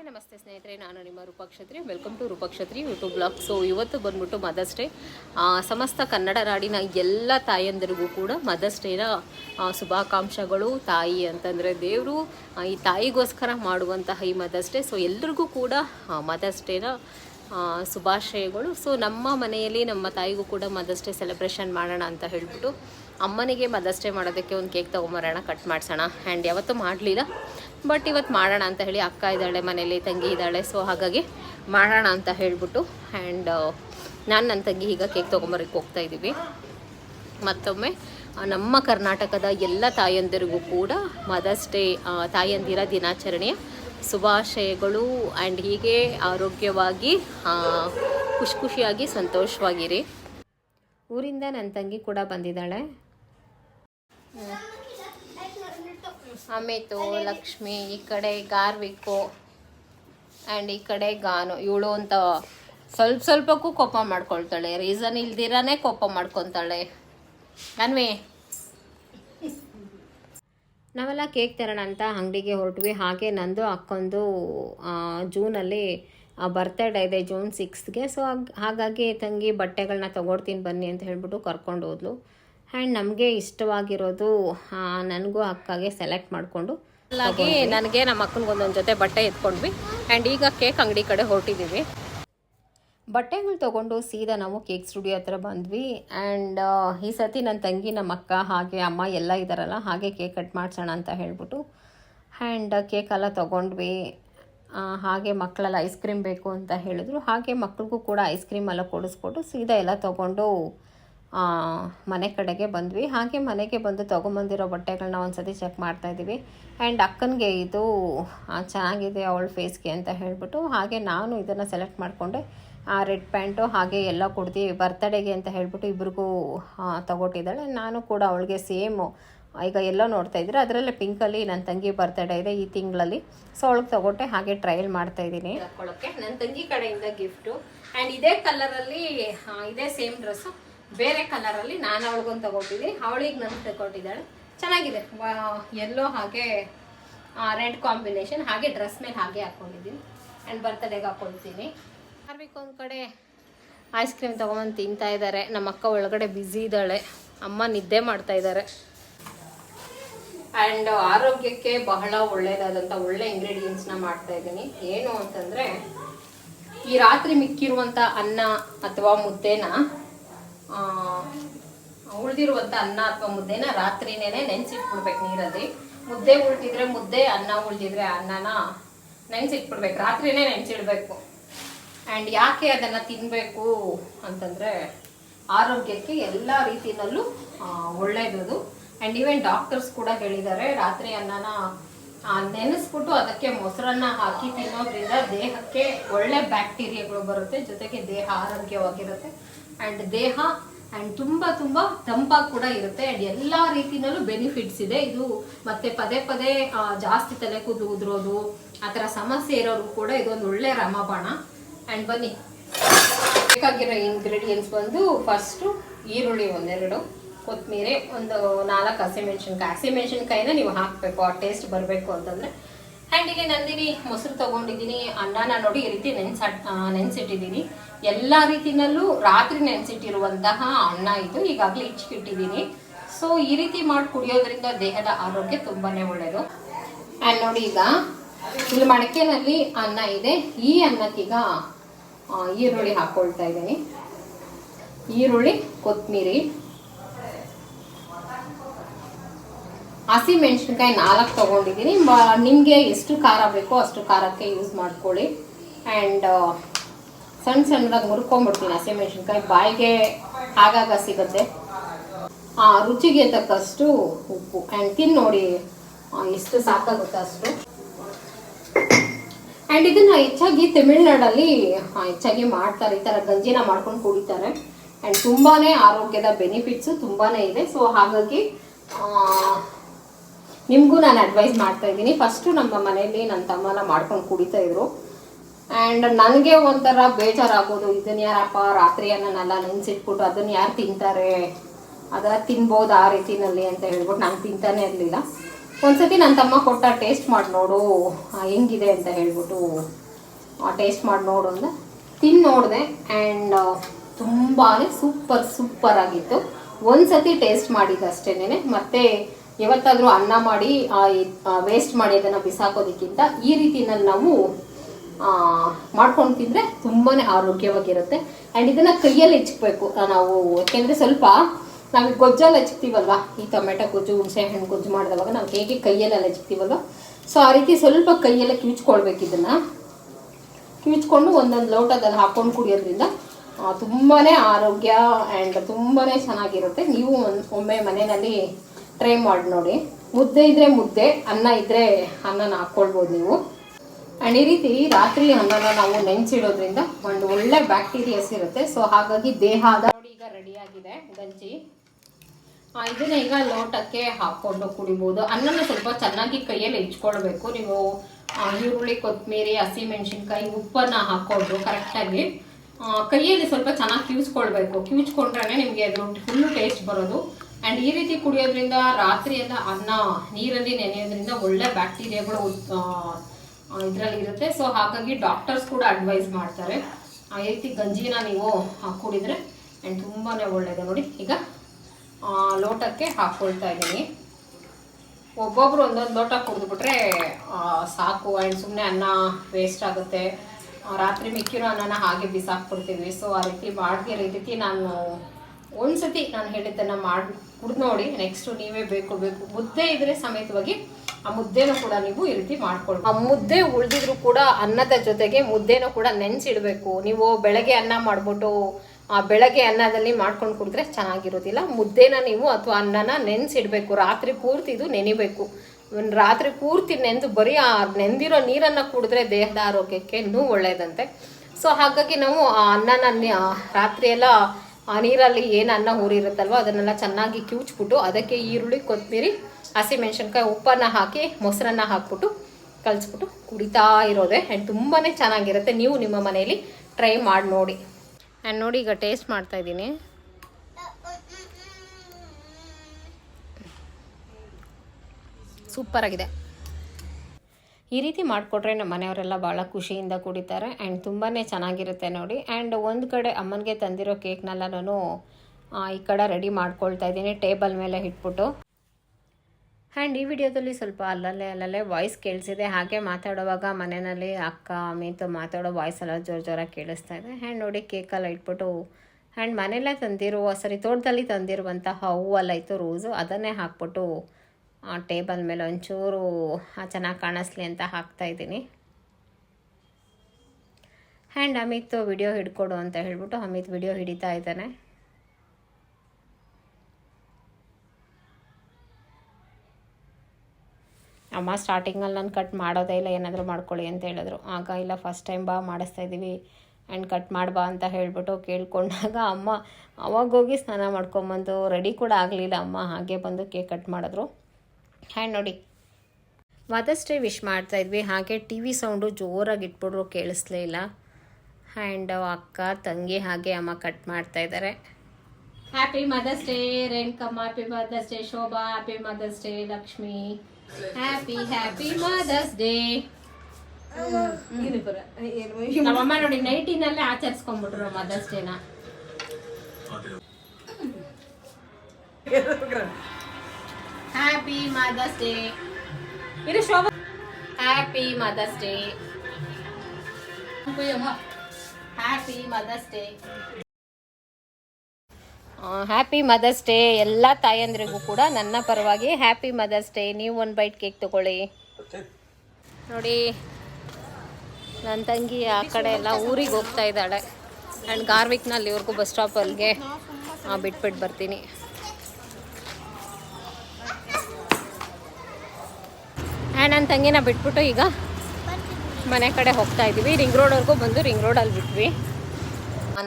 Hi, ನಮಸ್ತೆ ಸ್ನೇಹಿತರೆ. ನಾನು ನಿಮ್ಮ Roopakshatri, welcome to Roopakshatri YouTube blog. So ಇವತ್ತು ಬಂದ್ಬಿಟ್ಟು ಮದರ್ಸ್ ಡೇ. ಸಮಸ್ತ ಕನ್ನಡ ನಾಡಿನ ಎಲ್ಲ ತಾಯಂದಿರಿಗೂ ಕೂಡ ಮದರ್ಸ್ ಡೇನ ಶುಭಾಕಾಂಕ್ಷಗಳು. ತಾಯಿ ಅಂತಂದರೆ ದೇವರು ಈ ತಾಯಿಗೋಸ್ಕರ ಮಾಡುವಂತಹ ಈ ಮದರ್ಸ್ ಡೇ. ಸೊ ಎಲ್ರಿಗೂ ಕೂಡ ಮದರ್ಸ್ ಡೇನ ಶುಭಾಶಯಗಳು. ಸೊ ನಮ್ಮ ಮನೆಯಲ್ಲಿ ನಮ್ಮ ತಾಯಿಗೂ ಕೂಡ ಮದರ್ಸ್ ಡೇ ಸೆಲೆಬ್ರೇಷನ್ ಮಾಡೋಣ ಅಂತ ಹೇಳ್ಬಿಟ್ಟು ಅಮ್ಮನಿಗೆ ಮದರ್ಸ್ ಡೇ ಮಾಡೋದಕ್ಕೆ ಒಂದು ಕೇಕ್ ತೊಗೊಂಬರೋಣ, ಕಟ್ ಮಾಡಿಸೋಣ. ಆ್ಯಂಡ್ ಯಾವತ್ತೂ ಮಾಡಲಿಲ್ಲ. ಬಟ್ ಇವತ್ತು ಮಾಡೋಣ ಅಂತ ಹೇಳಿ ಅಕ್ಕ ಇದ್ದಾಳೆ, ಮನೇಲಿ ತಂಗಿ ಇದ್ದಾಳೆ. ಸೊ ಹಾಗಾಗಿ ಮಾಡೋಣ ಅಂತ ಹೇಳಿಬಿಟ್ಟು ಆ್ಯಂಡ್ ನಾನು ನನ್ನ ತಂಗಿ ಈಗ ಕೇಕ್ ತೊಗೊಂಬರಕ್ಕೆ ಹೋಗ್ತಾ ಇದ್ದೀವಿ. ಮತ್ತೊಮ್ಮೆ ನಮ್ಮ ಕರ್ನಾಟಕದ ಎಲ್ಲ ತಾಯಂದಿರಿಗೂ ಕೂಡ ಮದರ್ಸ್ ಡೇ ತಾಯಂದಿರ ದಿನಾಚರಣೆಯ ಶುಭಾಶಯಗಳು. ಆ್ಯಂಡ್ ಹೀಗೆ ಆರೋಗ್ಯವಾಗಿ ಖುಷಿ ಖುಷಿಯಾಗಿ, ಸಂತೋಷವಾಗಿರಿ. ಊರಿಂದ ನನ್ನ ತಂಗಿ ಕೂಡ ಬಂದಿದ್ದಾಳೆ. ಅಮಿತು, ಲಕ್ಷ್ಮಿ, ಈ ಕಡೆ ಗಾರ್ವಿಕು ಆ್ಯಂಡ್ ಈ ಕಡೆ ಗಾನು. ಇವಳು ಅಂತ ಸ್ವಲ್ಪ ಸ್ವಲ್ಪಕ್ಕೂ ಕೋಪ ಮಾಡ್ಕೊಳ್ತಾಳೆ. ರೀಸನ್ ಇಲ್ದಿರಾನೇ ಕೋಪ ಮಾಡ್ಕೊತಾಳೆ ಅನ್ವಿ. ನಾವೆಲ್ಲ ಕೇಕ್ ತರೋಣ ಅಂತ ಅಂಗಡಿಗೆ ಹೊರಟ್ವಿ. ಹಾಗೆ ನಂದು ಅಕ್ಕೊಂದು ಜೂನಲ್ಲಿ ಬರ್ತ್ಡೇ ಇದೆ ಜೂನ್ ಸಿಕ್ಸ್ತ್ಗೆ ಸೊ ಹಾಗಾಗಿ ತಂಗಿ ಬಟ್ಟೆಗಳನ್ನ ತೊಗೊಡ್ತೀನಿ ಬನ್ನಿ ಅಂತ ಹೇಳ್ಬಿಟ್ಟು ಕರ್ಕೊಂಡು ಹೋದ್ಲು. ಆ್ಯಂಡ್ ನಮಗೆ ಇಷ್ಟವಾಗಿರೋದು ನನಗೂ ಅಕ್ಕಗೆ ಸೆಲೆಕ್ಟ್ ಮಾಡಿಕೊಂಡು ಹಾಗಾಗಿ ನನಗೆ ನಮ್ಮ ಅಕ್ಕನಿಗೊಂದೊಂದು ಜೊತೆ ಬಟ್ಟೆ ಎತ್ಕೊಂಡ್ವಿ. ಆ್ಯಂಡ್ ಈಗ ಕೇಕ್ ಅಂಗಡಿ ಕಡೆ ಹೊರಟಿದ್ದೀವಿ ಬಟ್ಟೆಗಳು ತೊಗೊಂಡು ಸೀದಾ ನಾವು ಕೇಕ್ ಸ್ಟುಡಿಯೋ ಹತ್ರ ಬಂದ್ವಿ. ಆ್ಯಂಡ್ ಈ ಸತಿ ನನ್ನ ತಂಗಿ ನಮ್ಮ ಅಕ್ಕ ಹಾಗೆ ಅಮ್ಮ ಎಲ್ಲ ಇದ್ದಾರಲ್ಲ ಹಾಗೆ ಕೇಕ್ ಕಟ್ ಮಾಡಿಸೋಣ ಅಂತ ಹೇಳ್ಬಿಟ್ಟು. ಆ್ಯಂಡ್ ಕೇಕೆಲ್ಲ ತೊಗೊಂಡ್ವಿ. ಹಾಗೆ ಮಕ್ಕಳೆಲ್ಲ ಐಸ್ ಕ್ರೀಮ್ ಬೇಕು ಅಂತ ಹೇಳಿದ್ರು. ಹಾಗೆ ಮಕ್ಳಿಗೂ ಕೂಡ ಐಸ್ ಕ್ರೀಮ್ ಎಲ್ಲ ಕೊಡಿಸ್ಕೊಟ್ಟು ಸೀದಾ ಎಲ್ಲ ತೊಗೊಂಡು ಮನೆ ಕಡೆಗೆ ಬಂದ್ವಿ. ಹಾಗೆ ಮನೆಗೆ ಬಂದು ತೊಗೊಂಬಂದಿರೋ ಬಟ್ಟೆಗಳನ್ನ ಒಂದ್ಸತಿ ಚೆಕ್ ಮಾಡ್ತಾ ಇದ್ದೀವಿ. ಆ್ಯಂಡ್ ಅಕ್ಕನಿಗೆ ಇದು ಚೆನ್ನಾಗಿದೆ ಅವಳ ಫೇಸ್ಗೆ ಅಂತ ಹೇಳಿಬಿಟ್ಟು, ಹಾಗೆ ನಾನು ಇದನ್ನು ಸೆಲೆಕ್ಟ್ ಮಾಡಿಕೊಂಡೆ. ಆ ರೆಡ್ ಪ್ಯಾಂಟು ಹಾಗೆ ಎಲ್ಲ ಕೊಡ್ತೀವಿ ಬರ್ತಡೇಗೆ ಅಂತ ಹೇಳ್ಬಿಟ್ಟು ಇಬ್ರಿಗೂ ತಗೊಟ್ಟಿದ್ದಾಳೆ. ನಾನು ಕೂಡ ಅವಳಿಗೆ ಸೇಮು ಈಗ ಎಲ್ಲ ನೋಡ್ತಾ ಇದ್ರೆ ಅದರಲ್ಲೇ ಪಿಂಕಲ್ಲಿ ನನ್ನ ತಂಗಿ ಬರ್ತಡೇ ಇದೆ ಈ ತಿಂಗಳಲ್ಲಿ. ಸೊ ಅವಳಿಗೆ ತಗೊಟ್ಟೆ, ಹಾಗೆ ಟ್ರಯಲ್ ಮಾಡ್ತಾ ಇದ್ದೀನಿ. ನನ್ನ ತಂಗಿ ಕಡೆಯಿಂದ ಗಿಫ್ಟು ಆ್ಯಂಡ್ ಇದೇ ಕಲರಲ್ಲಿ ಇದೇ ಸೇಮ್ ಡ್ರೆಸ್ಸು ಬೇರೆ ಕಲರಲ್ಲಿ ನಾನು ಅವಳಿಗೊಂದು ತಗೊಟ್ಟಿದ್ದೀನಿ ಅವಳಿಗೆ ನಾನು ತಗೊಟ್ಟಿದ್ದಾಳೆ ಚೆನ್ನಾಗಿದೆ. ಎಲ್ಲೋ ಹಾಗೆ ರೆಡ್ ಕಾಂಬಿನೇಷನ್ ಹಾಗೆ ಡ್ರೆಸ್ ಮೇಲೆ ಹಾಗೆ ಹಾಕ್ಕೊಂಡಿದ್ದೀನಿ ಆ್ಯಂಡ್ ಬರ್ತಡೇಗೆ ಹಾಕೊಳ್ತೀನಿ ಹಾರ್ವಿಕ್ ಒಂದು ಕಡೆ ಐಸ್ ಕ್ರೀಮ್ ತೊಗೊಂಡು ತಿಂತಾ ಇದ್ದಾರೆ ನಮ್ಮ ಅಕ್ಕ ಒಳಗಡೆ ಬ್ಯುಸಿ ಇದ್ದಾಳೆ. ಅಮ್ಮ ನಿದ್ದೆ ಮಾಡ್ತಾ ಇದ್ದಾರೆ ಆ್ಯಂಡ್ ಆರೋಗ್ಯಕ್ಕೆ ಬಹಳ ಒಳ್ಳೆಯದಾದಂಥ ಒಳ್ಳೆ ಇಂಗ್ರೀಡಿಯೆಂಟ್ಸ್ನ ಮಾಡ್ತಾ ಇದ್ದೀನಿ. ಏನು ಅಂತಂದರೆ, ಈ ರಾತ್ರಿ ಮಿಕ್ಕಿರುವಂಥ ಅನ್ನ ಅಥವಾ ಮುದ್ದೆನ ಉಳಿದಿರುವಂಥ ಅನ್ನ ಅಥವಾ ಮುದ್ದೆನ ರಾತ್ರಿನೇ ನೆನೆಸಿಟ್ಬಿಡ್ಬೇಕು ನೀರಲ್ಲಿ. ಮುದ್ದೆ ಉಳಿದಿದ್ರೆ ಮುದ್ದೆ, ಅನ್ನ ಉಳಿದಿದ್ರೆ ಅನ್ನನ ನೆನೆಸಿಟ್ಬಿಡ್ಬೇಕು. ರಾತ್ರಿನೇ ನೆನೆಸಿಡ್ಬೇಕು. ಆ್ಯಂಡ್ ಯಾಕೆ ಅದನ್ನು ತಿನ್ನಬೇಕು ಅಂತಂದರೆ ಆರೋಗ್ಯಕ್ಕೆ ಎಲ್ಲ ರೀತಿಯಲ್ಲೂ ಒಳ್ಳೆಯದು ಆ್ಯಂಡ್ ಈವನ್ ಡಾಕ್ಟರ್ಸ್ ಕೂಡ ಹೇಳಿದ್ದಾರೆ, ರಾತ್ರಿ ಅನ್ನನ ನೆನೆಸ್ಬಿಟ್ಟು ಅದಕ್ಕೆ ಮೊಸರನ್ನ ಹಾಕಿ ತಿನ್ನೋದ್ರಿಂದ ದೇಹಕ್ಕೆ ಒಳ್ಳೆ ಬ್ಯಾಕ್ಟೀರಿಯಾಗಳು ಬರುತ್ತೆ. ಜೊತೆಗೆ ದೇಹ ಆರೋಗ್ಯವಾಗಿರುತ್ತೆ. ಆ್ಯಂಡ್ ದೇಹ ಆ್ಯಂಡ್ ತುಂಬ ತುಂಬ ತಂಪಾಗಿ ಕೂಡ ಇರುತ್ತೆ. ಆ್ಯಂಡ್ ಎಲ್ಲ ರೀತಿಯಲ್ಲೂ ಬೆನಿಫಿಟ್ಸ್ ಇದೆ. ಇದು ಮತ್ತೆ ಪದೇ ಪದೇ ಜಾಸ್ತಿ ತಲೆ ಕೂದಲು ಉದುರೋದು, ಆ ಥರ ಸಮಸ್ಯೆ ಇರೋರು ಕೂಡ ಇದೊಂದು ಒಳ್ಳೆ ರಮಬಾಣ. ಆ್ಯಂಡ್ ಬನ್ನಿ. ಬೇಕಾಗಿರೋ ಇಂಗ್ರೀಡಿಯೆಂಟ್ಸ್ ಬಂದು ಫಸ್ಟು ಈರುಳ್ಳಿ ಒಂದೆರಡು ಕೊತ್ತಂಬರಿ ಒಂದು ನಾಲ್ಕು ಹಸಿಮೆಣ್ಸಿನ್ಕಾಯಿ. ಹಸಿಮೆಣ್ಸಿನ್ಕಾಯಿನ ನೀವು ಹಾಕಬೇಕು. ಆ ಟೇಸ್ಟ್ ಬರಬೇಕು ಅಂತಂದರೆ ಇಲ್ಲಿ ನಂದಿನಿ ಮೊಸರು ತಗೊಂಡಿದ್ದೀನಿ ಅನ್ನನ ನೋಡಿ ಈ ರೀತಿ ನೆನ್ಸ ನೆನೆಸಿಟ್ಟಿದ್ದೀನಿ. ಎಲ್ಲ ರೀತಿನಲ್ಲೂ ರಾತ್ರಿ ನೆನೆಸಿಟ್ಟಿರುವಂತಹ ಅನ್ನ ಇದು. ಈಗಾಗಲೇ ಇಚ್ಚಿಟ್ಟಿದ್ದೀನಿ. ಸೊ ಈ ರೀತಿ ಮಾಡಿ ಕುಡಿಯೋದ್ರಿಂದ ದೇಹದ ಆರೋಗ್ಯ ತುಂಬಾ ಒಳ್ಳೆಯದು ಆ್ಯಂಡ್ ನೋಡಿ ಈಗ, ಇಲ್ಲಿ ಮಡಕೆನಲ್ಲಿ ಅನ್ನ ಇದೆ. ಈ ಅನ್ನಕ್ಕೀಗ ಈರುಳ್ಳಿ ಹಾಕ್ಕೊಳ್ತಾ ಇದ್ದೀನಿ. ಈರುಳ್ಳಿ ಕೊತ್ತಂಬರಿ ಹಸಿ ಮೆಣಸಿನ್ಕಾಯಿ ನಾಲ್ಕು ತೊಗೊಂಡಿದ್ದೀನಿ. ನಿಮಗೆ ಎಷ್ಟು ಖಾರ ಬೇಕೋ ಅಷ್ಟು ಖಾರಕ್ಕೆ ಯೂಸ್ ಮಾಡ್ಕೊಳ್ಳಿ. ಆ್ಯಂಡ್ ಸಣ್ಣ ಸಣ್ಣದಾಗಿ ಮುರ್ಕೊಂಬಿಡ್ತೀನಿ ಹಸಿ ಮೆಣಸಿನ್ಕಾಯಿ. ಬಾಯಿಗೆ ಆಗಾಗ ಸಿಗುತ್ತೆ. ರುಚಿಗೆ ತಕ್ಕಷ್ಟು ಉಪ್ಪು. ಆ್ಯಂಡ್ ತಿನ್ ನೋಡಿ ಎಷ್ಟು ಸಾಕಾಗುತ್ತೆ ಅಷ್ಟು. ಆ್ಯಂಡ್ ಇದನ್ನು ಹೆಚ್ಚಾಗಿ ತಮಿಳ್ನಾಡಲ್ಲಿ ಹೆಚ್ಚಾಗಿ ಮಾಡ್ತಾರೆ. ಈ ಥರ ಗಂಜಿನ ಮಾಡ್ಕೊಂಡು ಕುಡಿತಾರೆ. ಆ್ಯಂಡ್ ತುಂಬಾ ಆರೋಗ್ಯದ ಬೆನಿಫಿಟ್ಸು ತುಂಬಾ ಇದೆ. ಸೊ ಹಾಗಾಗಿ ನಿಮಗೂ ನಾನು ಅಡ್ವೈಸ್ ಮಾಡ್ತಾ ಇದ್ದೀನಿ. ಫಸ್ಟು ನಮ್ಮ ಮನೆಯಲ್ಲಿ ನನ್ನ ತಮ್ಮನ ಮಾಡ್ಕೊಂಡು ಕುಡಿತಾ ಇದ್ರು. ಆ್ಯಂಡ್ ನನಗೆ ಒಂಥರ ಬೇಜಾರಾಗೋದು ಇದನ್ನ ಯಾರಪ್ಪ ರಾತ್ರಿ ಅನ್ನನೆಲ್ಲ ನೆನೆಸಿಟ್ಬಿಟ್ಟು ಅದನ್ನು ಯಾರು ತಿಂತಾರೆ? ಅದೆಲ್ಲ ತಿನ್ಬೋದು ಆ ರೀತಿನಲ್ಲಿ ಅಂತ ಹೇಳ್ಬಿಟ್ಟು ನಾನು ತಿಂತಾನೆ ಇರಲಿಲ್ಲ. ಒಂದ್ಸತಿ ನನ್ನ ತಮ್ಮ ಕೊಟ್ಟ ಟೇಸ್ಟ್ ಮಾಡಿ ನೋಡು ಹೆಂಗಿದೆ ಅಂತ ಹೇಳ್ಬಿಟ್ಟು ಟೇಸ್ಟ್ ಮಾಡಿ ನೋಡು ಅಂದ. ತಿಂದು ನೋಡಿದೆ ಆ್ಯಂಡ್ ತುಂಬಾ ಸೂಪರ್ ಸೂಪರ್ ಆಗಿತ್ತು. ಒಂದ್ಸತಿ ಟೇಸ್ಟ್ ಮಾಡಿದ್ದು ಅಷ್ಟೇನೆ ಮತ್ತೆ ಯಾವತ್ತಾದರೂ ಅನ್ನ ಮಾಡಿ ವೇಸ್ಟ್ ಮಾಡಿ ಅದನ್ನು ಬಿಸಾಕೋದಕ್ಕಿಂತ ಈ ರೀತಿನಲ್ಲಿ ನಾವು ಮಾಡ್ಕೊಂಡು ತಿಂದರೆ ತುಂಬಾ ಆರೋಗ್ಯವಾಗಿರುತ್ತೆ. ಆ್ಯಂಡ್ ಇದನ್ನು ಕೈಯಲ್ಲಿ ಹೆಚ್ಚಬೇಕು ನಾವು, ಯಾಕೆಂದರೆ ಸ್ವಲ್ಪ ನಾವು ಗೊಜ್ಜಲ್ಲಿ ಹಚ್ತೀವಲ್ವಾ ಈ ಟೊಮೆಟೊ ಗೊಜ್ಜು, ಹುಣಸೆ ಹಣ್ಣು ಗೊಜ್ಜು ಮಾಡಿದವಾಗ ನಾವು ಹೇಗೆ ಕೈಯಲ್ಲೆಲ್ಲ ಹಚ್ತೀವಲ್ವ ಸೊ ಆ ರೀತಿ ಸ್ವಲ್ಪ ಕೈಯಲ್ಲೇ ಕಿವಿಚ್ಕೊಳ್ಬೇಕು ಇದನ್ನು. ಕಿವಿಚ್ಕೊಂಡು ಒಂದೊಂದು ಲೋಟದಲ್ಲಿ ಹಾಕೊಂಡು ಕುಡಿಯೋದ್ರಿಂದ ತುಂಬಾ ಆರೋಗ್ಯ ಆ್ಯಂಡ್ ತುಂಬಾ ಚೆನ್ನಾಗಿರುತ್ತೆ. ನೀವು ಒಮ್ಮೆ ಮನೆಯಲ್ಲಿ ಟ್ರೈ ಮಾಡಿ ನೋಡಿ. ಮುದ್ದೆ ಇದ್ರೆ ಮುದ್ದೆ, ಅನ್ನ ಇದ್ರೆ ಅನ್ನನ ಹಾಕ್ಕೊಳ್ಬೋದು ನೀವು. ಆ್ಯಂಡ್ ಈ ರೀತಿ ರಾತ್ರಿ ಅನ್ನನ ನಾವು ನೆನೆಸಿಡೋದ್ರಿಂದ ಒಂದು ಒಳ್ಳೆ ಬ್ಯಾಕ್ಟೀರಿಯಾಸ್ ಇರುತ್ತೆ. ಸೊ ಹಾಗಾಗಿ ದೇಹದ ನೋಡಿ ಈಗ ರೆಡಿಯಾಗಿದೆ ಗಂಜಿ. ಇದನ್ನ ಈಗ ಲೋಟಕ್ಕೆ ಹಾಕೊಂಡು ಕುಡಿಬೋದು. ಅನ್ನನ ಸ್ವಲ್ಪ ಚೆನ್ನಾಗಿ ಕೈಯಲ್ಲಿ ಹೆಚ್ಕೊಳ್ಬೇಕು. ನೀವು ಈರುಳ್ಳಿ ಕೊತ್ತಂಬರಿ ಹಸಿಮೆಣಸಿನ್ಕಾಯಿ ಉಪ್ಪನ್ನ ಹಾಕೊಂಡು ಕರೆಕ್ಟಾಗಿ ಕೈಯಲ್ಲಿ ಸ್ವಲ್ಪ ಚೆನ್ನಾಗಿ ಕಿವಿಸ್ಕೊಳ್ಬೇಕು. ಕಿವಿಚ್ಕೊಂಡ್ರೆ ನಿಮಗೆ ಅದ್ರ ಫುಲ್ಲು ಟೇಸ್ಟ್ ಬರೋದು. ಆ್ಯಂಡ್ ಈ ರೀತಿ ಕುಡಿಯೋದ್ರಿಂದ ರಾತ್ರಿ ಎಲ್ಲ ಅನ್ನ, ನೀರಲ್ಲಿ ನೆನೆಯೋದ್ರಿಂದ ಒಳ್ಳೆ ಬ್ಯಾಕ್ಟೀರಿಯಾಗಳು ಇದರಲ್ಲಿ ಇರುತ್ತೆ. ಸೊ ಹಾಗಾಗಿ ಡಾಕ್ಟರ್ಸ್ ಕೂಡ ಅಡ್ವೈಸ್ ಮಾಡ್ತಾರೆ. ಆ ರೀತಿ ಗಂಜಿನ ನೀವು ಕುಡಿದ್ರೆ ಆ್ಯಂಡ್ ತುಂಬಾ ಒಳ್ಳೆಯದು ನೋಡಿ, ಈಗ ಲೋಟಕ್ಕೆ ಹಾಕ್ಕೊಳ್ತಾ ಇದ್ದೀನಿ. ಒಬ್ಬೊಬ್ರು ಒಂದೊಂದು ಲೋಟ ಕುಡಿದ್ಬಿಟ್ರೆ ಸಾಕು. ಆ್ಯಂಡ್ ಸುಮ್ಮನೆ ಅನ್ನ ವೇಸ್ಟ್ ಆಗುತ್ತೆ. ರಾತ್ರಿ ಮಿಕ್ಕಿರೋ ಅನ್ನನ ಹಾಗೆ ಬಿಸಾಕ್ಬಿಡ್ತೀವಿ. ಸೊ ಆ ರೀತಿ ಈ ರೀತಿ ನಾನು ಒಂದ್ಸತಿ ನಾನು ಹೇಳಿದ್ದನ್ನು ಮಾಡಿ, ಕುಡ್ದು ನೋಡಿ ನೆಕ್ಸ್ಟು ನೀವೇ ಬೇಕು ಬೇಕು ಮುದ್ದೆ ಇದ್ರೆ ಸಮೇತವಾಗಿ ಆ ಮುದ್ದೆನೂ ಕೂಡ ನೀವು ಈ ರೀತಿ ಮಾಡ್ಕೊಳ್ಬೇಕು. ಆ ಮುದ್ದೆ ಉಳಿದಿದ್ರು ಕೂಡ ಅನ್ನದ ಜೊತೆಗೆ ಮುದ್ದೆನೂ ಕೂಡ ನೆನೆಸಿಡಬೇಕು. ನೀವು ಬೆಳಗ್ಗೆ ಅನ್ನ ಮಾಡ್ಬಿಟ್ಟು, ಆ ಬೆಳಗ್ಗೆ ಅನ್ನದಲ್ಲಿ ಮಾಡ್ಕೊಂಡು ಕುಡಿದ್ರೆ ಚೆನ್ನಾಗಿರೋದಿಲ್ಲ. ಮುದ್ದೆನ ನೀವು ಅಥವಾ ಅನ್ನನ ನೆನ್ಸಿಡ್ಬೇಕು. ರಾತ್ರಿ ಪೂರ್ತಿ ಇದು ನೆನಿಬೇಕು. ರಾತ್ರಿ ಪೂರ್ತಿ ನೆಂದು ಬರೀ ಆ ನೆಂದಿರೋ ನೀರನ್ನು ಕುಡಿದ್ರೆ ದೇಹದ ಆರೋಗ್ಯಕ್ಕೆ ಇನ್ನೂ ಒಳ್ಳೆಯದಂತೆ ಸೊ ಹಾಗಾಗಿ ನಾವು ಆ ಅನ್ನನ ರಾತ್ರಿ ಎಲ್ಲ ಆ ನೀರಲ್ಲಿ ಏನು ಅನ್ನ ಊರಿರುತ್ತಲ್ವ ಅದನ್ನೆಲ್ಲ ಚೆನ್ನಾಗಿ ಕಿವುಚ್ಬಿಟ್ಟು ಅದಕ್ಕೆ ಈರುಳ್ಳಿ ಕೊತ್ತಂಬರಿ ಹಸಿಮೆಣ್ಸಿನ್ಕಾಯಿ ಉಪ್ಪನ್ನು ಹಾಕಿ ಮೊಸರನ್ನ ಹಾಕ್ಬಿಟ್ಟು ಕಲಿಸ್ಬಿಟ್ಟು ಕುಡಿತಾ ಇರೋದೆ ಆ್ಯಂಡ್ ತುಂಬಾ ಚೆನ್ನಾಗಿರುತ್ತೆ. ನೀವು ನಿಮ್ಮ ಮನೆಯಲ್ಲಿ ಟ್ರೈ ಮಾಡಿ ನೋಡಿ. ಆ್ಯಂಡ್ ನೋಡಿ ಈಗ ಟೇಸ್ಟ್ ಮಾಡ್ತಾ ಇದ್ದೀನಿ. ಸೂಪರ್ ಆಗಿದೆ. ಈ ರೀತಿ ಮಾಡಿಕೊಟ್ರೆ ನಮ್ಮ ಮನೆಯವರೆಲ್ಲ ಭಾಳ ಖುಷಿಯಿಂದ ಕುಡಿತಾರೆ ಆ್ಯಂಡ್ ತುಂಬಾ ಚೆನ್ನಾಗಿರುತ್ತೆ ನೋಡಿ. ಆ್ಯಂಡ್ ಒಂದು ಕಡೆ ಅಮ್ಮನಿಗೆ ತಂದಿರೋ ಕೇಕ್ನೆಲ್ಲ ನಾನು ಈ ಕಡೆ ರೆಡಿ ಮಾಡ್ಕೊಳ್ತಾ ಇದ್ದೀನಿ. ಟೇಬಲ್ ಮೇಲೆ ಇಟ್ಬಿಟ್ಟು. ಆ್ಯಂಡ್ ಈ ವಿಡಿಯೋದಲ್ಲಿ ಸ್ವಲ್ಪ ಅಲ್ಲಲ್ಲೇ ಅಲ್ಲಲ್ಲೇ ವಾಯ್ಸ್ ಕೇಳಿಸಿದೆ. ಹಾಗೆ ಮಾತಾಡುವಾಗ ಮನೆಯಲ್ಲಿ ಅಕ್ಕ ಮೀತು ಮಾತಾಡೋ ವಾಯ್ಸ್ ಎಲ್ಲ ಜೋರು ಜೋರಾಗಿ ಕೇಳಿಸ್ತಾ ಇದೆ. ಆ್ಯಂಡ್ ನೋಡಿ ಕೇಕೆಲ್ಲ ಇಟ್ಬಿಟ್ಟು. ಆ್ಯಂಡ್ ಮನೆಯಲ್ಲೇ ತಂದಿರುವ ಸರಿ ತೋಟದಲ್ಲಿ ತಂದಿರುವಂತಹ ಹೂವೆಲ್ಲ ಇತ್ತು ರೋಸು ಅದನ್ನೇ ಹಾಕ್ಬಿಟ್ಟು ಟೇಬಲ್ ಮೇಲೆ ಒಂಚೂರು ಚೆನ್ನಾಗಿ ಕಾಣಿಸ್ಲಿ ಅಂತ ಹಾಕ್ತಾಯಿದ್ದೀನಿ ಆ್ಯಂಡ್ ಅಮಿತ್ ವಿಡಿಯೋ ಹಿಡ್ಕೊಡು ಅಂತ ಹೇಳ್ಬಿಟ್ಟು ಅಮಿತ್ ವಿಡಿಯೋ ಹಿಡಿತಾ ಇದ್ದಾನೆ. ಅಮ್ಮ ಸ್ಟಾರ್ಟಿಂಗಲ್ಲಿ ನಾನು ಕಟ್ ಮಾಡೋದೇ ಇಲ್ಲ, ಏನಾದರೂ ಮಾಡ್ಕೊಳ್ಳಿ ಅಂತ ಹೇಳಿದ್ರು. ಆಗ, ಇಲ್ಲ ಫಸ್ಟ್ ಟೈಮ್ ಬಾ, ಮಾಡಿಸ್ತಾ ಇದ್ದೀವಿ ಆ್ಯಂಡ್ ಕಟ್ ಮಾಡ್ಬಾ ಅಂತ ಹೇಳಿಬಿಟ್ಟು ಕೇಳ್ಕೊಂಡಾಗ ಅಮ್ಮ ಅವಾಗೋಗಿ ಸ್ನಾನ ಮಾಡ್ಕೊಂಬಂದು ರೆಡಿ ಕೂಡ ಆಗಲಿಲ್ಲ ಅಮ್ಮ, ಹಾಗೆ ಬಂದು ಕೇಕ್ ಕಟ್ ಮಾಡಿದ್ರು. ಹ್ಯಾಂಡ್ ನೋಡಿ. ಮದರ್ಸ್ ಡೇ ವಿಶ್ ಮಾಡ್ತಾ ಇದ್ವಿ. ಹಾಗೆ ಟಿ ವಿ ಸೌಂಡು ಜೋರಾಗಿ ಇಟ್ಬಿಟ್ರು ಕೇಳಿಸ್ಲೇ ಇಲ್ಲ. ಆ್ಯಂಡ್ ಅಕ್ಕ ತಂಗಿ ಹಾಗೆ ಅಮ್ಮ ಕಟ್ ಮಾಡ್ತಾ ಇದ್ದಾರೆ happy mother's day Renukamma. Happy mother's day Shobha. Happy mother's day Lakshmi. Happy happy mother's day ನಮ್ಮಮ್ಮ ನೋಡಿ ನೈಟಿನಲ್ಲೇ ಆಚರಿಸ್ಕೊಂಡ್ಬಿಟ್ರು ಮದರ್ಸ್ ಡೇನ ಹ್ಯಾಪಿ ಮದರ್ಸ್ ಡೇ ಇದು Shobha happy mother's day happy mother's day happy mother's day ಎಲ್ಲ ತಾಯಂದ್ರಿಗೂ ಕೂಡ ನನ್ನ ಪರವಾಗಿ ಹ್ಯಾಪಿ ಮದರ್ಸ್ ಡೇ ನೀವು ಒಂದು ಬೈಟ್ ಕೇಕ್ ತಗೊಳ್ಳಿ. ನೋಡಿ ನನ್ನ ತಂಗಿ ಆ ಕಡೆ ಎಲ್ಲ ಊರಿಗೆ ಹೋಗ್ತಾ ಇದ್ದಾಳೆ. ಆ್ಯಂಡ್ ಗಾರ್ವಿಕ್ನಲ್ಲಿ ಇವ್ರಿಗೂ ಬಸ್ ಸ್ಟಾಪಲ್ಲಿಗೆ ಬಿಟ್ಬಿಟ್ಟು ಬರ್ತೀನಿ. ನನ್ನ ತಂಗಿನ ಬಿಟ್ಬಿಟ್ಟು ಈಗ ಮನೆ ಕಡೆ ಹೋಗ್ತಾ ಇದ್ದೀವಿ. ರಿಂಗ್ ರೋಡ್ವರೆಗೂ ಬಂದು ರಿಂಗ್ ರೋಡಲ್ಲಿ ಬಿಟ್ವಿ.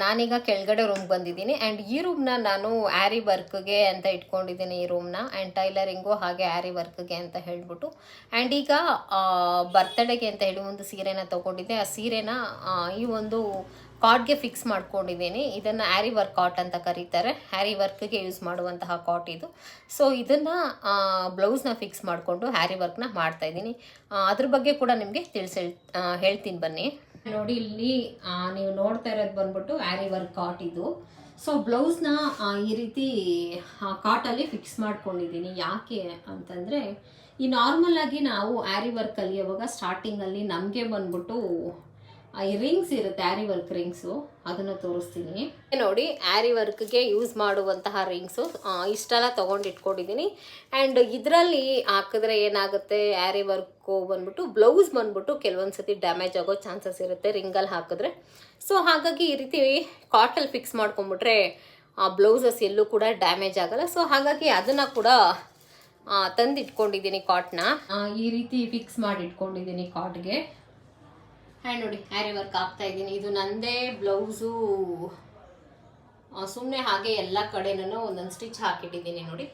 ನಾನೀಗ ಕೆಳಗಡೆ ರೂಮ್ಗೆ ಬಂದಿದ್ದೀನಿ. ಆ್ಯಂಡ್ ಈ ರೂಮ್ನ ನಾನು ಆ್ಯರಿ ವರ್ಕ್ಗೆ ಅಂತ ಇಟ್ಕೊಂಡಿದ್ದೀನಿ ಈ ರೂಮ್ನ ಆ್ಯಂಡ್ ಟೈಲರಿಂಗು ಹಾಗೆ ಆ್ಯರಿ ವರ್ಕ್ಗೆ ಅಂತ ಹೇಳಿಬಿಟ್ಟು. ಆ್ಯಂಡ್ ಈಗ ಬರ್ತಡೇಗೆ ಅಂತ ಹೇಳಿ ಒಂದು ಸೀರೆನ ತೊಗೊಂಡಿದ್ದೆ. ಆ ಸೀರೆನ ಈ ಒಂದು ಕಾಟ್ಗೆ ಫಿಕ್ಸ್ ಮಾಡ್ಕೊಂಡಿದ್ದೀನಿ. ಇದನ್ನು ಹ್ಯಾರಿ ವರ್ಕ್ ಕಾಟ್ ಅಂತ ಕರೀತಾರೆ. ಹ್ಯಾರಿ ವರ್ಕ್ಗೆ ಯೂಸ್ ಮಾಡುವಂತಹ ಕಾಟ್ ಇದು. ಸೊ ಇದನ್ನು ಬ್ಲೌಸ್ನ ಫಿಕ್ಸ್ ಮಾಡಿಕೊಂಡು ಹ್ಯಾರಿ ವರ್ಕ್ನ ಮಾಡ್ತಾ ಇದ್ದೀನಿ. ಅದ್ರ ಬಗ್ಗೆ ಕೂಡ ನಿಮಗೆ ತಿಳಿಸಿ ಹೇಳ್ತೀನಿ ಬನ್ನಿ. ನೋಡಿ, ಇಲ್ಲಿ ನೀವು ನೋಡ್ತಾ ಇರೋದು ಬಂದ್ಬಿಟ್ಟು ಹ್ಯಾರಿ ವರ್ಕ್ ಕಾಟ್ ಇದು. ಸೊ ಬ್ಲೌಸ್ನ ಈ ರೀತಿ ಕಾಟಲ್ಲಿ ಫಿಕ್ಸ್ ಮಾಡ್ಕೊಂಡಿದ್ದೀನಿ. ಯಾಕೆ ಅಂತಂದರೆ, ಈ ನಾರ್ಮಲ್ ಆಗಿ ನಾವು ಆ್ಯರಿ ವರ್ಕ್ ಕಲಿಯೋವಾಗ ಸ್ಟಾರ್ಟಿಂಗಲ್ಲಿ ನಮಗೆ ಬಂದ್ಬಿಟ್ಟು ಈ ರಿಂಗ್ಸ್ ಇರುತ್ತೆ ಆ್ಯರಿ ವರ್ಕ್ ರಿಂಗ್ಸು. ಅದನ್ನು ತೋರಿಸ್ತೀನಿ. ನೋಡಿ ಆ್ಯರಿ ವರ್ಕ್ಗೆ ಯೂಸ್ ಮಾಡುವಂತಹ ರಿಂಗ್ಸು ಇಷ್ಟೆಲ್ಲ ತೊಗೊಂಡು ಇಟ್ಕೊಂಡಿದ್ದೀನಿ. ಆ್ಯಂಡ್ ಇದರಲ್ಲಿ ಹಾಕಿದ್ರೆ ಏನಾಗುತ್ತೆ ಆ್ಯರಿ ವರ್ಕು ಬಂದ್ಬಿಟ್ಟು ಬ್ಲೌಸ್ ಬಂದ್ಬಿಟ್ಟು ಕೆಲವೊಂದು ಸತಿ ಡ್ಯಾಮೇಜ್ ಆಗೋ ಚಾನ್ಸಸ್ ಇರುತ್ತೆ ರಿಂಗಲ್ಲಿ ಹಾಕಿದ್ರೆ. ಸೊ ಹಾಗಾಗಿ ಈ ರೀತಿ ಕಾಟಲ್ಲಿ ಫಿಕ್ಸ್ ಮಾಡ್ಕೊಂಬಿಟ್ರೆ ಆ ಬ್ಲೌಸಸ್ ಎಲ್ಲೂ ಕೂಡ ಡ್ಯಾಮೇಜ್ ಆಗಲ್ಲ. ಸೊ ಹಾಗಾಗಿ ಅದನ್ನು ಕೂಡ ತಂದಿಟ್ಕೊಂಡಿದ್ದೀನಿ ಕಾಟ್ನ. ಈ ರೀತಿ ಫಿಕ್ಸ್ ಮಾಡಿ ಇಟ್ಕೊಂಡಿದ್ದೀನಿ ಕಾಟ್ಗೆ. ಹ್ಯಾಂಡ್ ನೋಡಿ ಹ್ಯಾರಿ ವರ್ಕ್ ಆಗ್ತಾ ಇದ್ದೀನಿ. ಇದು ನಂದೇ ಬ್ಲೌಸು ಸುಮ್ಮನೆ ಹಾಗೆ ಎಲ್ಲ ಕಡೆನೂ ಒಂದೊಂದು ಸ್ಟಿಚ್ ಹಾಕಿಟ್ಟಿದ್ದೀನಿ ನೋಡಿ.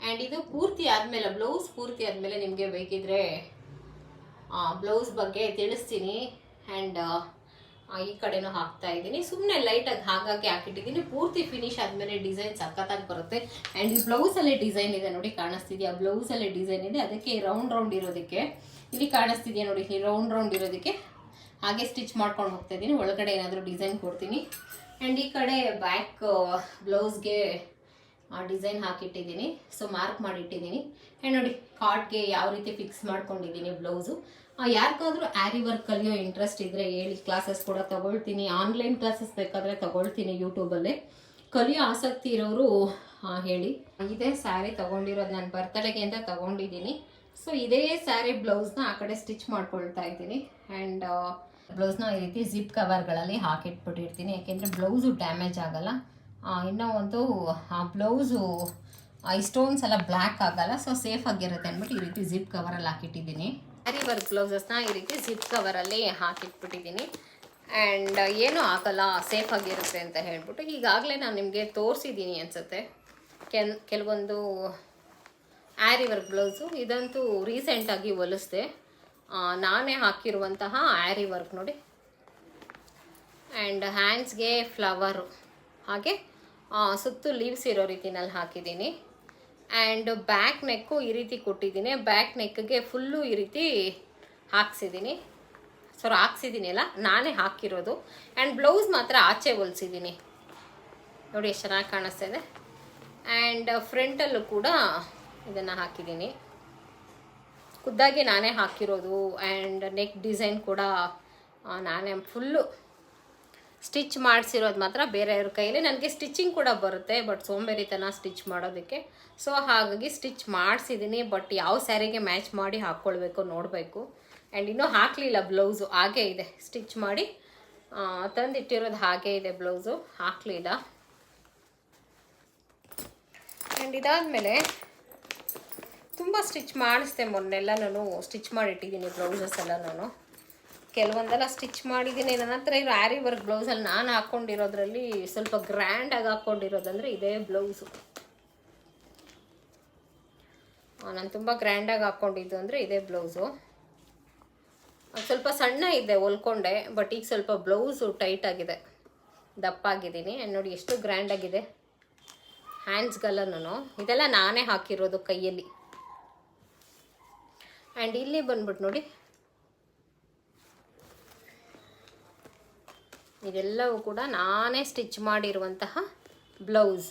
ಆ್ಯಂಡ್ ಇದು ಪೂರ್ತಿ ಆದಮೇಲೆ ಬ್ಲೌಸ್ ಪೂರ್ತಿ ಆದಮೇಲೆ ನಿಮಗೆ ಬೇಕಿದ್ರೆ ಬ್ಲೌಸ್ ಬಗ್ಗೆ ತಿಳಿಸ್ತೀನಿ. ಆ್ಯಂಡ್ ಈ ಕಡೆನೂ ಹಾಕ್ತಾ ಇದ್ದೀನಿ. ಸುಮ್ಮನೆ ಲೈಟಾಗಿ ಹಾಗಾಗಿ ಹಾಕಿಟ್ಟಿದ್ದೀನಿ. ಪೂರ್ತಿ ಫಿನಿಶ್ ಆದಮೇಲೆ ಡಿಸೈನ್ ಸಖತ್ತಾಗಿ ಬರುತ್ತೆ. ಆ್ಯಂಡ್ ಈ ಬ್ಲೌಸಲ್ಲೇ ಡಿಸೈನ್ ಇದೆ ನೋಡಿ, ಕಾಣಿಸ್ತಿದೆಯಾ? ಬ್ಲೌಸಲ್ಲೇ ಡಿಸೈನ್ ಇದೆ. ಅದಕ್ಕೆ ರೌಂಡ್ ರೌಂಡ್ ಇರೋದಕ್ಕೆ. ಇಲ್ಲಿ ಕಾಣಿಸ್ತಿದೆಯಾ ನೋಡಿ ಇಲ್ಲಿ ರೌಂಡ್ ರೌಂಡ್ ಇರೋದಕ್ಕೆ. ಹಾಗೆ ಸ್ಟಿಚ್ ಮಾಡ್ಕೊಂಡು ಹೋಗ್ತಾ ಇದ್ದೀನಿ. ಒಳಗಡೆ ಏನಾದರೂ ಡಿಸೈನ್ ಕೊಡ್ತೀನಿ. ಆ್ಯಂಡ್ ಈ ಕಡೆ ಬ್ಯಾಕ್ ಬ್ಲೌಸ್ಗೆ ಡಿಸೈನ್ ಹಾಕಿಟ್ಟಿದ್ದೀನಿ. ಸೊ ಮಾರ್ಕ್ ಮಾಡಿಟ್ಟಿದ್ದೀನಿ. ಆ್ಯಂಡ್ ನೋಡಿ ಕಾರ್ಟ್ಗೆ ಯಾವ ರೀತಿ ಫಿಕ್ಸ್ ಮಾಡ್ಕೊಂಡಿದ್ದೀನಿ ಬ್ಲೌಸು ಯಾರಿಗಾದರೂ ಆ್ಯರಿ ವರ್ಕ್ ಕಲಿಯೋ ಇಂಟ್ರೆಸ್ಟ್ ಇದ್ದರೆ ಹೇಳಿ ಕ್ಲಾಸಸ್ ಕೂಡ ತಗೊಳ್ತೀನಿ. ಆನ್ಲೈನ್ ಕ್ಲಾಸಸ್ ಬೇಕಾದರೆ ತಗೊಳ್ತೀನಿ ಯೂಟ್ಯೂಬಲ್ಲೇ ಕಲಿಯೋ ಆಸಕ್ತಿ ಇರೋರು ಹೇಳಿ. ಇದೇ ಸ್ಯಾರಿ ತೊಗೊಂಡಿರೋದು ನಾನು ಬರ್ತಡೆಗೆ ಅಂತ ತಗೊಂಡಿದ್ದೀನಿ. ಸೊ ಇದೇ ಸ್ಯಾರಿ ಬ್ಲೌಸ್ನ ಆ ಕಡೆ ಸ್ಟಿಚ್ ಮಾಡ್ಕೊಳ್ತಾ ಇದ್ದೀನಿ. ಆ್ಯಂಡ್ ಬ್ಲೌಸ್ನ ಈ ರೀತಿ ಜಿಪ್ ಕವರ್ಗಳಲ್ಲಿ ಹಾಕಿಟ್ಬಿಟ್ಟಿರ್ತೀನಿ. ಯಾಕೆಂದರೆ ಬ್ಲೌಸು ಡ್ಯಾಮೇಜ್ ಆಗಲ್ಲ. ಇನ್ನೂ ಒಂದು, ಆ ಬ್ಲೌಸು ಸ್ಟೋನ್ಸ್ ಎಲ್ಲ ಬ್ಲ್ಯಾಕ್ ಆಗಲ್ಲ. ಸೊ ಸೇಫ್ ಆಗಿರುತ್ತೆ ಅಂದ್ಬಿಟ್ಟು ಈ ರೀತಿ ಜಿಪ್ ಕವರಲ್ಲಿ ಹಾಕಿಟ್ಟಿದ್ದೀನಿ. ಸ್ಯಾರಿ ವರ್ಕ್ ಬ್ಲೌಸಸ್ನ ಈ ರೀತಿ ಜಿಪ್ ಕವರಲ್ಲಿ ಹಾಕಿಟ್ಬಿಟ್ಟಿದ್ದೀನಿ. ಆ್ಯಂಡ್ ಏನೂ ಆಗಲ್ಲ. ಸೇಫ್ ಆಗಿರುತ್ತೆ ಅಂತ ಹೇಳ್ಬಿಟ್ಟು ಈಗಾಗಲೇ ನಾನು ನಿಮಗೆ ತೋರಿಸಿದ್ದೀನಿ ಅನ್ಸುತ್ತೆ. ಕೆಲ್ ಕೆಲವೊಂದು ಆ್ಯರಿ ವರ್ಕ್ ಬ್ಲೌಸು. ಇದಂತೂ ರೀಸೆಂಟಾಗಿ ಹೊಲಿಸ್ದೆ. ನಾನೇ ಹಾಕಿರುವಂತಹ ಆ್ಯರಿ ವರ್ಕ್ ನೋಡಿ. ಆ್ಯಂಡ್ ಹ್ಯಾಂಡ್ಸ್ಗೆ ಫ್ಲವರು. ಹಾಗೆ ಸುತ್ತು ಲೀವ್ಸ್ ಇರೋ ರೀತಿನಲ್ಲಿ ಹಾಕಿದ್ದೀನಿ. ಆ್ಯಂಡ್ ಬ್ಯಾಕ್ ನೆಕ್ಕು ಈ ರೀತಿ ಕೊಟ್ಟಿದ್ದೀನಿ. ಬ್ಯಾಕ್ ನೆಕ್ಗೆ ಫುಲ್ಲು ಈ ರೀತಿ ಹಾಕ್ಸಿದ್ದೀನಿ. ಸರ್, ಹಾಕ್ಸಿದ್ದೀನಿ ಅಲ್ಲ, ನಾನೇ ಹಾಕಿರೋದು. ಆ್ಯಂಡ್ ಬ್ಲೌಸ್ ಮಾತ್ರ ಆಚೆ ಹೊಲ್ಸಿದ್ದೀನಿ. ನೋಡಿ, ಎಷ್ಟು ಚೆನ್ನಾಗಿ ಕಾಣಿಸ್ತಾ ಇದೆ. ಆ್ಯಂಡ್ ಫ್ರಂಟಲ್ಲೂ ಕೂಡ ಇದನ್ನು ಹಾಕಿದ್ದೀನಿ. ಖುದ್ದಾಗಿ ನಾನೇ ಹಾಕಿರೋದು ಆ್ಯಂಡ್ ನೆಕ್ ಡಿಸೈನ್ ಕೂಡ ನಾನೇ ಫುಲ್ಲು ಸ್ಟಿಚ್ ಮಾಡಿಸಿರೋದು ಮಾತ್ರ ಬೇರೆಯವ್ರ ಕೈಯಲ್ಲಿ. ನನಗೆ ಸ್ಟಿಚಿಂಗ್ ಕೂಡ ಬರುತ್ತೆ ಬಟ್ ಸೋಂಬೇರಿತನ ಸ್ಟಿಚ್ ಮಾಡೋದಕ್ಕೆ. ಸೊ ಹಾಗಾಗಿ ಸ್ಟಿಚ್ ಮಾಡಿಸಿದ್ದೀನಿ ಬಟ್ ಯಾವ ಸ್ಯಾರಿಗೆ ಮ್ಯಾಚ್ ಮಾಡಿ ಹಾಕ್ಕೊಳ್ಬೇಕು ನೋಡಬೇಕು. ಆ್ಯಂಡ್ ಇನ್ನೂ ಹಾಕಲಿಲ್ಲ ಬ್ಲೌಸು ಹಾಗೇ ಇದೆ. ಸ್ಟಿಚ್ ಮಾಡಿ ತಂದಿಟ್ಟಿರೋದು ಹಾಗೇ ಇದೆ ಬ್ಲೌಸು ಹಾಕಲಿಲ್ಲ. ಆ್ಯಂಡ್ ಇದಾದಮೇಲೆ ತುಂಬ ಸ್ಟಿಚ್ ಮಾಡಿಸ್ದೆ ಮೊನ್ನೆಲ್ಲ ನಾನು ಸ್ಟಿಚ್ ಮಾಡಿಟ್ಟಿದ್ದೀನಿ ಬ್ಲೌಸಸ್ ಎಲ್ಲ ನಾನು. ಕೆಲವೊಂದೆಲ್ಲ ಸ್ಟಿಚ್ ಮಾಡಿದ್ದೀನಿ. ನನ್ನ ಹತ್ರ ಇರೋ ಆ್ಯರಿ ವರ್ಕ್ ಬ್ಲೌಸಲ್ಲಿ ನಾನು ಹಾಕ್ಕೊಂಡಿರೋದ್ರಲ್ಲಿ ಸ್ವಲ್ಪ ಗ್ರ್ಯಾಂಡಾಗಿ ಹಾಕ್ಕೊಂಡಿರೋದಂದರೆ ಇದೇ ಬ್ಲೌಸು. ನಾನು ತುಂಬ ಗ್ರ್ಯಾಂಡಾಗಿ ಹಾಕ್ಕೊಂಡಿದ್ದು ಅಂದರೆ ಇದೇ ಬ್ಲೌಸು. ಸ್ವಲ್ಪ ಸಣ್ಣ ಇದೆ, ಹೊಲ್ಕೊಂಡೆ ಬಟ್ ಈಗ ಸ್ವಲ್ಪ ಬ್ಲೌಸು ಟೈಟ್ ಆಗಿದೆ. ದಪ್ಪಾಗಿದ್ದೀನಿ ನೋಡಿ ಎಷ್ಟು ಗ್ರ್ಯಾಂಡಾಗಿದೆ ನಾನು. ಇದೆಲ್ಲ ನಾನೇ ಹಾಕಿರೋದು ಕೈಯಲ್ಲಿ. ಆ್ಯಂಡ್ ಇಲ್ಲಿ ಬಂದ್ಬಿಟ್ಟು ನೋಡಿ. ಇದೆಲ್ಲವೂ ಕೂಡ ನಾನೇ ಸ್ಟಿಚ್ ಮಾಡಿರುವಂತಹ ಬ್ಲೌಸ್.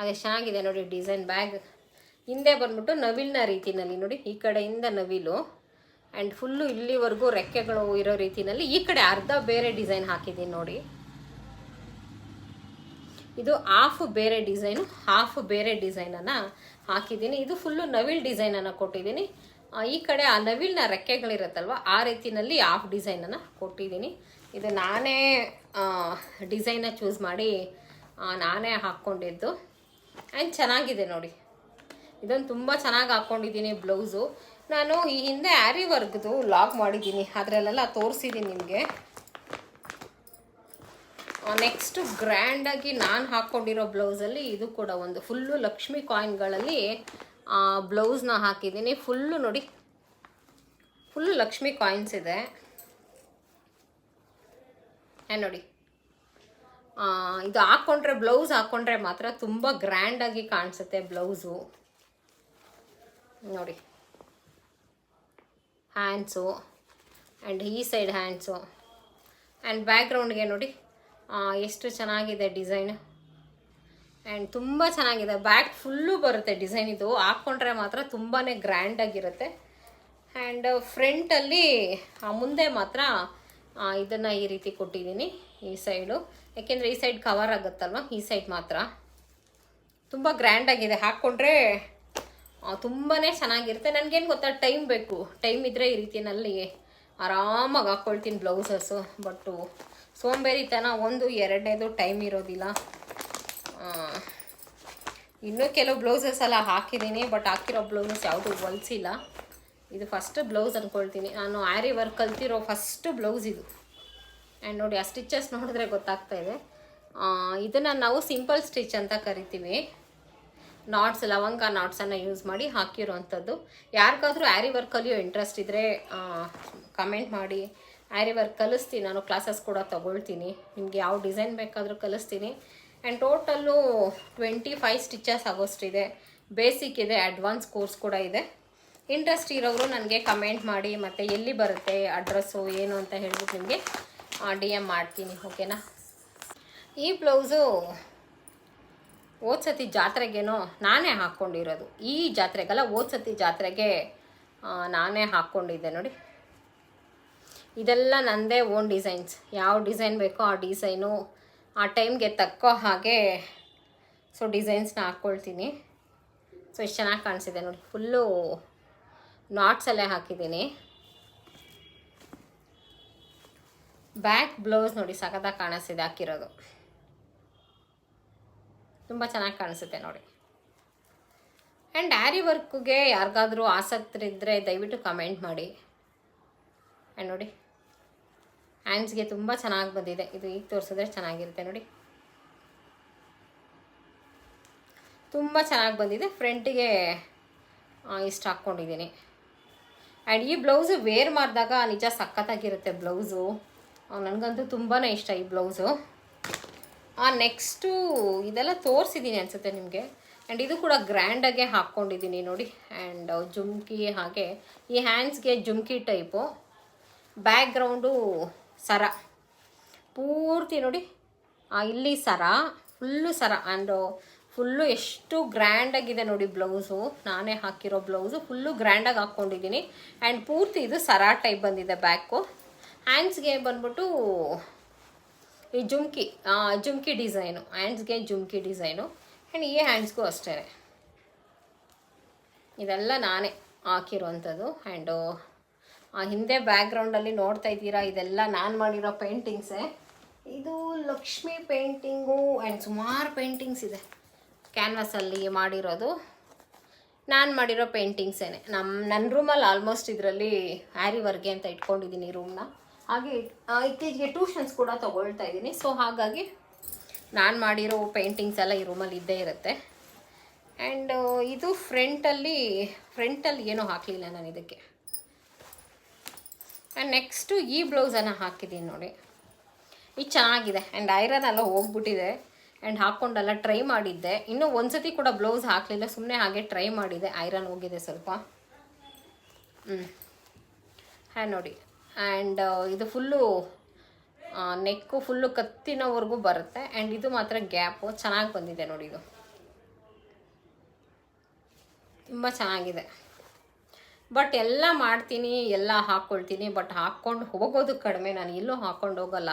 ಅದೆಷ್ಟು ಚೆನ್ನಾಗಿದೆ ನೋಡಿ ಡಿಸೈನ್ ಬ್ಯಾಗ್. ಹಿಂದೆ ಬಂದ್ಬಿಟ್ಟು ನವಿಲಿನ ರೀತಿಯಲ್ಲಿ ನೋಡಿ, ಈ ಕಡೆಯಿಂದ ನವಿಲು. ಆ್ಯಂಡ್ ಫುಲ್ಲು ಇಲ್ಲಿವರೆಗೂ ರೆಕ್ಕೆಗಳು ಇರೋ ರೀತಿಯಲ್ಲಿ ಈ ಕಡೆ ಅರ್ಧ ಬೇರೆ ಡಿಸೈನ್ ಹಾಕಿದ್ದೀನಿ ನೋಡಿ. ಇದು ಹಾಫ್ ಬೇರೆ ಡಿಸೈನು ಹಾಫ್ ಬೇರೆ ಡಿಸೈನನ್ನು ಹಾಕಿದ್ದೀನಿ. ಇದು ಫುಲ್ಲು ನವಿಲ್ ಡಿಸೈನನ್ನು ಕೊಟ್ಟಿದ್ದೀನಿ. ಈ ಕಡೆ ಆ ನವಿಲ್ನ ರೆಕ್ಕೆಗಳಿರುತ್ತಲ್ವ, ಆ ರೀತಿಯಲ್ಲಿ ಹಾಫ್ ಡಿಸೈನನ್ನು ಕೊಟ್ಟಿದ್ದೀನಿ. ಇದು ನಾನೇ ಡಿಸೈನ ಚೂಸ್ ಮಾಡಿ ನಾನೇ ಹಾಕ್ಕೊಂಡಿದ್ದು. ಆ್ಯಂಡ್ ಚೆನ್ನಾಗಿದೆ ನೋಡಿ. ಇದೊಂದು ತುಂಬ ಚೆನ್ನಾಗಿ ಹಾಕ್ಕೊಂಡಿದ್ದೀನಿ ಬ್ಲೌಸು ನಾನು ಈ ಹಿಂದೆ ಆ್ಯರಿ ವರ್ಕ್ದು ಲಾಗ್ ಮಾಡಿದ್ದೀನಿ. ಅದರಲ್ಲೆಲ್ಲ ತೋರಿಸಿದ್ದೀನಿ ನಿಮಗೆ. ನೆಕ್ಸ್ಟು ಗ್ರ್ಯಾಂಡಾಗಿ ನಾನು ಹಾಕ್ಕೊಂಡಿರೋ ಬ್ಲೌಸಲ್ಲಿ ಇದು ಕೂಡ ಒಂದು ಫುಲ್ಲು ಲಕ್ಷ್ಮಿ ಕಾಯಿನ್ಗಳಲ್ಲಿ ಬ್ಲೌಸ್ನ ಹಾಕಿದ್ದೀನಿ. ಫುಲ್ಲು ನೋಡಿ ಫುಲ್ಲು ಲಕ್ಷ್ಮಿ ಕಾಯಿನ್ಸ್ ಇದೆ. ನೋಡಿ ಇದು ಹಾಕ್ಕೊಂಡ್ರೆ ಬ್ಲೌಸ್ ಹಾಕ್ಕೊಂಡ್ರೆ ಮಾತ್ರ ತುಂಬ ಗ್ರ್ಯಾಂಡಾಗಿ ಕಾಣಿಸುತ್ತೆ ಬ್ಲೌಸು ನೋಡಿ ಹ್ಯಾಂಡ್ಸು ಆ್ಯಂಡ್ ಈ ಸೈಡ್ ಹ್ಯಾಂಡ್ಸು ಆ್ಯಂಡ್ ಬ್ಯಾಕ್ಗ್ರೌಂಡ್ಗೆ ನೋಡಿ ಎಷ್ಟು ಚೆನ್ನಾಗಿದೆ ಡಿಸೈನ್. ಆ್ಯಂಡ್ ತುಂಬ ಚೆನ್ನಾಗಿದೆ. ಬ್ಯಾಕ್ ಫುಲ್ಲು ಬರುತ್ತೆ ಡಿಸೈನ್ ಇದು. ಹಾಕ್ಕೊಂಡ್ರೆ ಮಾತ್ರ ತುಂಬಾ ಗ್ರ್ಯಾಂಡಾಗಿರುತ್ತೆ ಆ್ಯಂಡ್ ಫ್ರಂಟಲ್ಲಿ ಮುಂದೆ ಮಾತ್ರ ಇದನ್ನು ಈ ರೀತಿ ಕೊಟ್ಟಿದ್ದೀನಿ ಈ ಸೈಡು ಯಾಕೆಂದರೆ ಈ ಸೈಡ್ ಕವರ್ ಆಗುತ್ತಲ್ವ? ಈ ಸೈಡ್ ಮಾತ್ರ. ತುಂಬ ಗ್ರ್ಯಾಂಡಾಗಿದೆ ಹಾಕ್ಕೊಂಡ್ರೆ ತುಂಬಾ ಚೆನ್ನಾಗಿರುತ್ತೆ. ನನಗೇನು ಗೊತ್ತಾ? ಟೈಮ್ ಬೇಕು. ಟೈಮ್ ಇದ್ದರೆ ಈ ರೀತಿನಲ್ಲಿ ಆರಾಮಾಗಿ ಹಾಕ್ಕೊಳ್ತೀನಿ ಬ್ಲೌಸಸ್ಸು ಬಟ್ಟು ಸೋಂಬೇರಿತನ ಒಂದು, ಎರಡನೇದು ಟೈಮ್ ಇರೋದಿಲ್ಲ. ಇನ್ನೂ ಕೆಲವು ಬ್ಲೌಸಸ್ ಎಲ್ಲ ಹಾಕಿದ್ದೀನಿ ಬಟ್ ಹಾಕಿರೋ ಬ್ಲೌಸಸ್ ಯಾವುದು ಹೊಲಿಸಿಲ್ಲ. ಇದು ಫಸ್ಟ್ ಬ್ಲೌಸ್ ಅಂದ್ಕೊಳ್ತೀನಿ ನಾನು ಆ್ಯರಿ ವರ್ಕ್ ಕಲ್ತಿರೋ ಫಸ್ಟ್ ಬ್ಲೌಸ್ ಇದು. ಆ್ಯಂಡ್ ನೋಡಿ, ಆ ಸ್ಟಿಚಸ್ ನೋಡಿದ್ರೆ ಗೊತ್ತಾಗ್ತಾ ಇದೆ. ಇದನ್ನು ನಾವು ಸಿಂಪಲ್ ಸ್ಟಿಚ್ ಅಂತ ಕರಿತೀವಿ. ನಾಟ್ಸ್ ಲವಂಗ ನಾಟ್ಸನ್ನು ಯೂಸ್ ಮಾಡಿ ಹಾಕಿರೋವಂಥದ್ದು ಯಾರಿಗಾದರೂ ಆ್ಯರಿ ವರ್ಕ್ ಕಲಿಯೋ ಇಂಟ್ರೆಸ್ಟ್ ಇದ್ದರೆ ಕಮೆಂಟ್ ಮಾಡಿ. ಆ್ಯರಿ ವರ್ಕ್ ಕಲಿಸ್ತೀನಿ, ನಾನು ಕ್ಲಾಸಸ್ ಕೂಡ ತೊಗೊಳ್ತೀನಿ. ನಿಮಗೆ ಯಾವ ಡಿಸೈನ್ ಬೇಕಾದರೂ ಕಲಿಸ್ತೀನಿ. And total twenty five stitches ಆಗೋಷ್ಟಿದೆ. Basic ಇದೆ, ಅಡ್ವಾನ್ಸ್ ಕೋರ್ಸ್ ಕೂಡ ಇದೆ. ಇಂಟ್ರೆಸ್ಟ್ ಇರೋರು ನನಗೆ ಕಮೆಂಟ್ ಮಾಡಿ, ಮತ್ತು ಎಲ್ಲಿ ಬರುತ್ತೆ, ಅಡ್ರೆಸ್ಸು ಏನು ಅಂತ ಹೇಳ್ಬಿಟ್ಟು ನಿಮಗೆ ಡಿ ಎಂ ಮಾಡ್ತೀನಿ, ಓಕೆನಾ? ಈ ಬ್ಲೌಸು ಓದ್ಸತಿ ಸತಿ ಜಾತ್ರೆಗೇನೋ ನಾನೇ ಹಾಕ್ಕೊಂಡಿರೋದು ಈ ಜಾತ್ರೆಗಲ್ಲ ಓದ್ಸತಿ ಸತಿ ಜಾತ್ರೆಗೆ ನಾನೇ ಹಾಕ್ಕೊಂಡಿದ್ದೆ ನೋಡಿ. ಇದೆಲ್ಲ ನನ್ನದೇ ಓನ್ ಡಿಸೈನ್ಸ್ ಯಾವ ಡಿಸೈನ್ ಬೇಕೋ ಆ ಡಿಸೈನು ಆ ಟೈಮ್ಗೆ ತಕ್ಕೋ ಹಾಗೆ ಸೊ ಡಿಸೈನ್ಸ್ನ ಹಾಕ್ಕೊಳ್ತೀನಿ ಸೊ ಎಷ್ಟು ಚೆನ್ನಾಗಿ ಕಾಣಿಸಿದೆ ನೋಡಿ. ಫುಲ್ಲು ನಾಟ್ಸಲ್ಲೇ ಹಾಕಿದ್ದೀನಿ. ಬ್ಯಾಕ್ ಬ್ಲೌಸ್ ನೋಡಿ ಸಖತ್ತಾಗಿ ಕಾಣಿಸ್ತಿದೆ ಹಾಕಿರೋದು. ತುಂಬ ಚೆನ್ನಾಗಿ ಕಾಣಿಸುತ್ತೆ ನೋಡಿ. ಆ್ಯಂಡ್ ಆ್ಯರಿ ವರ್ಕ್ಗೆ ಆಸಕ್ತಿ ಆಸಕ್ತರಿದ್ದರೆ ದಯವಿಟ್ಟು ಕಮೆಂಟ್ ಮಾಡಿ. ಆ್ಯಂಡ್ ನೋಡಿ. ಹ್ಯಾಂಡ್ಸ್ಗೆ ತುಂಬ ಚೆನ್ನಾಗಿ ಬಂದಿದೆ. ಇದು ಈಗ ತೋರಿಸಿದ್ರೆ ಚೆನ್ನಾಗಿರುತ್ತೆ ನೋಡಿ. ತುಂಬ ಚೆನ್ನಾಗಿ ಬಂದಿದೆ. ಫ್ರಂಟಿಗೆ ಇಷ್ಟು ಹಾಕ್ಕೊಂಡಿದ್ದೀನಿ. ಆ್ಯಂಡ್ ಈ ಬ್ಲೌಸು ವೇರ್ ಮಾಡಿದಾಗ ನಿಜ ಸಖತ್ತಾಗಿರುತ್ತೆ ಬ್ಲೌಸು ನನಗಂತೂ ತುಂಬಾ ಇಷ್ಟ ಈ ಬ್ಲೌಸು ನೆಕ್ಸ್ಟು ಇದೆಲ್ಲ ತೋರಿಸಿದ್ದೀನಿ ಅನಿಸುತ್ತೆ ನಿಮಗೆ. ಆ್ಯಂಡ್ ಇದು ಕೂಡ ಗ್ರ್ಯಾಂಡಾಗೆ ಹಾಕ್ಕೊಂಡಿದ್ದೀನಿ ನೋಡಿ. ಆ್ಯಂಡ್ ಜುಮ್ಕಿ ಹಾಗೆ ಈ ಹ್ಯಾಂಡ್ಸ್ಗೆ ಜುಮ್ಕಿ ಟೈಪು ಬ್ಯಾಕ್ಗ್ರೌಂಡು ಸರ. ಪೂರ್ತಿ ನೋಡಿ. ಇಲ್ಲಿ ಸರ. ಫುಲ್ಲು ಸರ. ಆ್ಯಂಡ್ ಫುಲ್ಲು ಎಷ್ಟು ಗ್ರ್ಯಾಂಡಾಗಿದೆ ನೋಡಿ ಬ್ಲೌಸು. ನಾನೇ ಹಾಕಿರೋ ಬ್ಲೌಸು. ಫುಲ್ಲು ಗ್ರ್ಯಾಂಡಾಗಿ ಹಾಕ್ಕೊಂಡಿದ್ದೀನಿ. ಆ್ಯಂಡ್ ಪೂರ್ತಿ ಇದು ಸರ ಟೈಪ್ ಬಂದಿದೆ ಬ್ಯಾಕು ಹ್ಯಾಂಡ್ಸ್ಗೆ ಬಂದ್ಬಿಟ್ಟು ಈ ಜುಮ್ಕಿ ಜುಮ್ಕಿ ಡಿಸೈನು ಹ್ಯಾಂಡ್ಸ್ಗೆ ಜುಮ್ಕಿ ಡಿಸೈನು ಆ್ಯಂಡ್ ಈ ಹ್ಯಾಂಡ್ಸ್ಗೂ ಅಷ್ಟೇ ಇದೆಲ್ಲ ನಾನೇ ಹಾಕಿರೋವಂಥದ್ದು ಆ್ಯಂಡು ಹಿಂದೆ ಬ್ಯಾಕ್ಗ್ರೌಂಡಲ್ಲಿ ನೋಡ್ತಾ ಇದ್ದೀರಾ? ಇದೆಲ್ಲ ನಾನು ಮಾಡಿರೋ ಪೇಂಟಿಂಗ್ಸೇ ಇದು ಲಕ್ಷ್ಮಿ ಪೇಂಟಿಂಗು ಆ್ಯಂಡ್ ಸುಮಾರು ಪೇಂಟಿಂಗ್ಸ್ ಇದೆ. ಕ್ಯಾನ್ವಾಸಲ್ಲಿ ಮಾಡಿರೋದು. ನಾನು ಮಾಡಿರೋ ಪೇಂಟಿಂಗ್ಸೇನೆ ನಮ್ಮ ನನ್ನ ರೂಮಲ್ಲಿ ಆಲ್ಮೋಸ್ಟ್ ಇದರಲ್ಲಿ ಹ್ಯಾರಿ ವರ್ಗೆ ಅಂತ ಇಟ್ಕೊಂಡಿದ್ದೀನಿ ರೂಮ್ನ ಹಾಗೆ ಆ, ಇತ್ತೀಚೆಗೆ ಟ್ಯೂಷನ್ಸ್ ಕೂಡ ತೊಗೊಳ್ತಾ ಇದ್ದೀನಿ. ಸೊ ಹಾಗಾಗಿ ನಾನು ಮಾಡಿರೋ ಪೇಂಟಿಂಗ್ಸ್ ಎಲ್ಲ ಈ ರೂಮಲ್ಲಿ ಇದ್ದೇ ಇರುತ್ತೆ. ಆ್ಯಂಡ್ ಇದು ಫ್ರಂಟಲ್ಲಿ ಫ್ರಂಟಲ್ಲಿ ಏನೂ ಹಾಕಲಿಲ್ಲ ನಾನು ಇದಕ್ಕೆ. ಆ್ಯಂಡ್ ನೆಕ್ಸ್ಟು ಈ ಬ್ಲೌಸನ್ನು ಹಾಕಿದ್ದೀನಿ ನೋಡಿ. ಇದು ಚೆನ್ನಾಗಿದೆ. ಆ್ಯಂಡ್ ಐರನ್ ಎಲ್ಲ ಹೋಗ್ಬಿಟ್ಟಿದೆ. ಆ್ಯಂಡ್ ಹಾಕ್ಕೊಂಡೆಲ್ಲ ಟ್ರೈ ಮಾಡಿದ್ದೆ. ಇನ್ನೂ ಒಂದ್ಸತಿ ಕೂಡ ಬ್ಲೌಸ್ ಹಾಕಲಿಲ್ಲ. ಸುಮ್ಮನೆ ಹಾಗೆ ಟ್ರೈ ಮಾಡಿದೆ. ಐರನ್ ಹೋಗಿದೆ ಸ್ವಲ್ಪ. ಹ್ಞೂ ನೋಡಿ. ಆ್ಯಂಡ್ ಇದು ಫುಲ್ಲು ನೆಕ್ಕು ಫುಲ್ಲು ಕತ್ತಿನವರೆಗೂ ಬರುತ್ತೆ. ಆ್ಯಂಡ್ ಇದು ಮಾತ್ರ ಗ್ಯಾಪು ಚೆನ್ನಾಗಿ ಬಂದಿದೆ ನೋಡಿ ಇದು. ತುಂಬ ಚೆನ್ನಾಗಿದೆ. ಬಟ್ ಎಲ್ಲ ಮಾಡ್ತೀನಿ, ಎಲ್ಲ ಹಾಕ್ಕೊಳ್ತೀನಿ ಬಟ್ ಹಾಕ್ಕೊಂಡು ಹೋಗೋದು ಕಡಿಮೆ. ನಾನು ಎಲ್ಲೂ ಹಾಕ್ಕೊಂಡು ಹೋಗಲ್ಲ.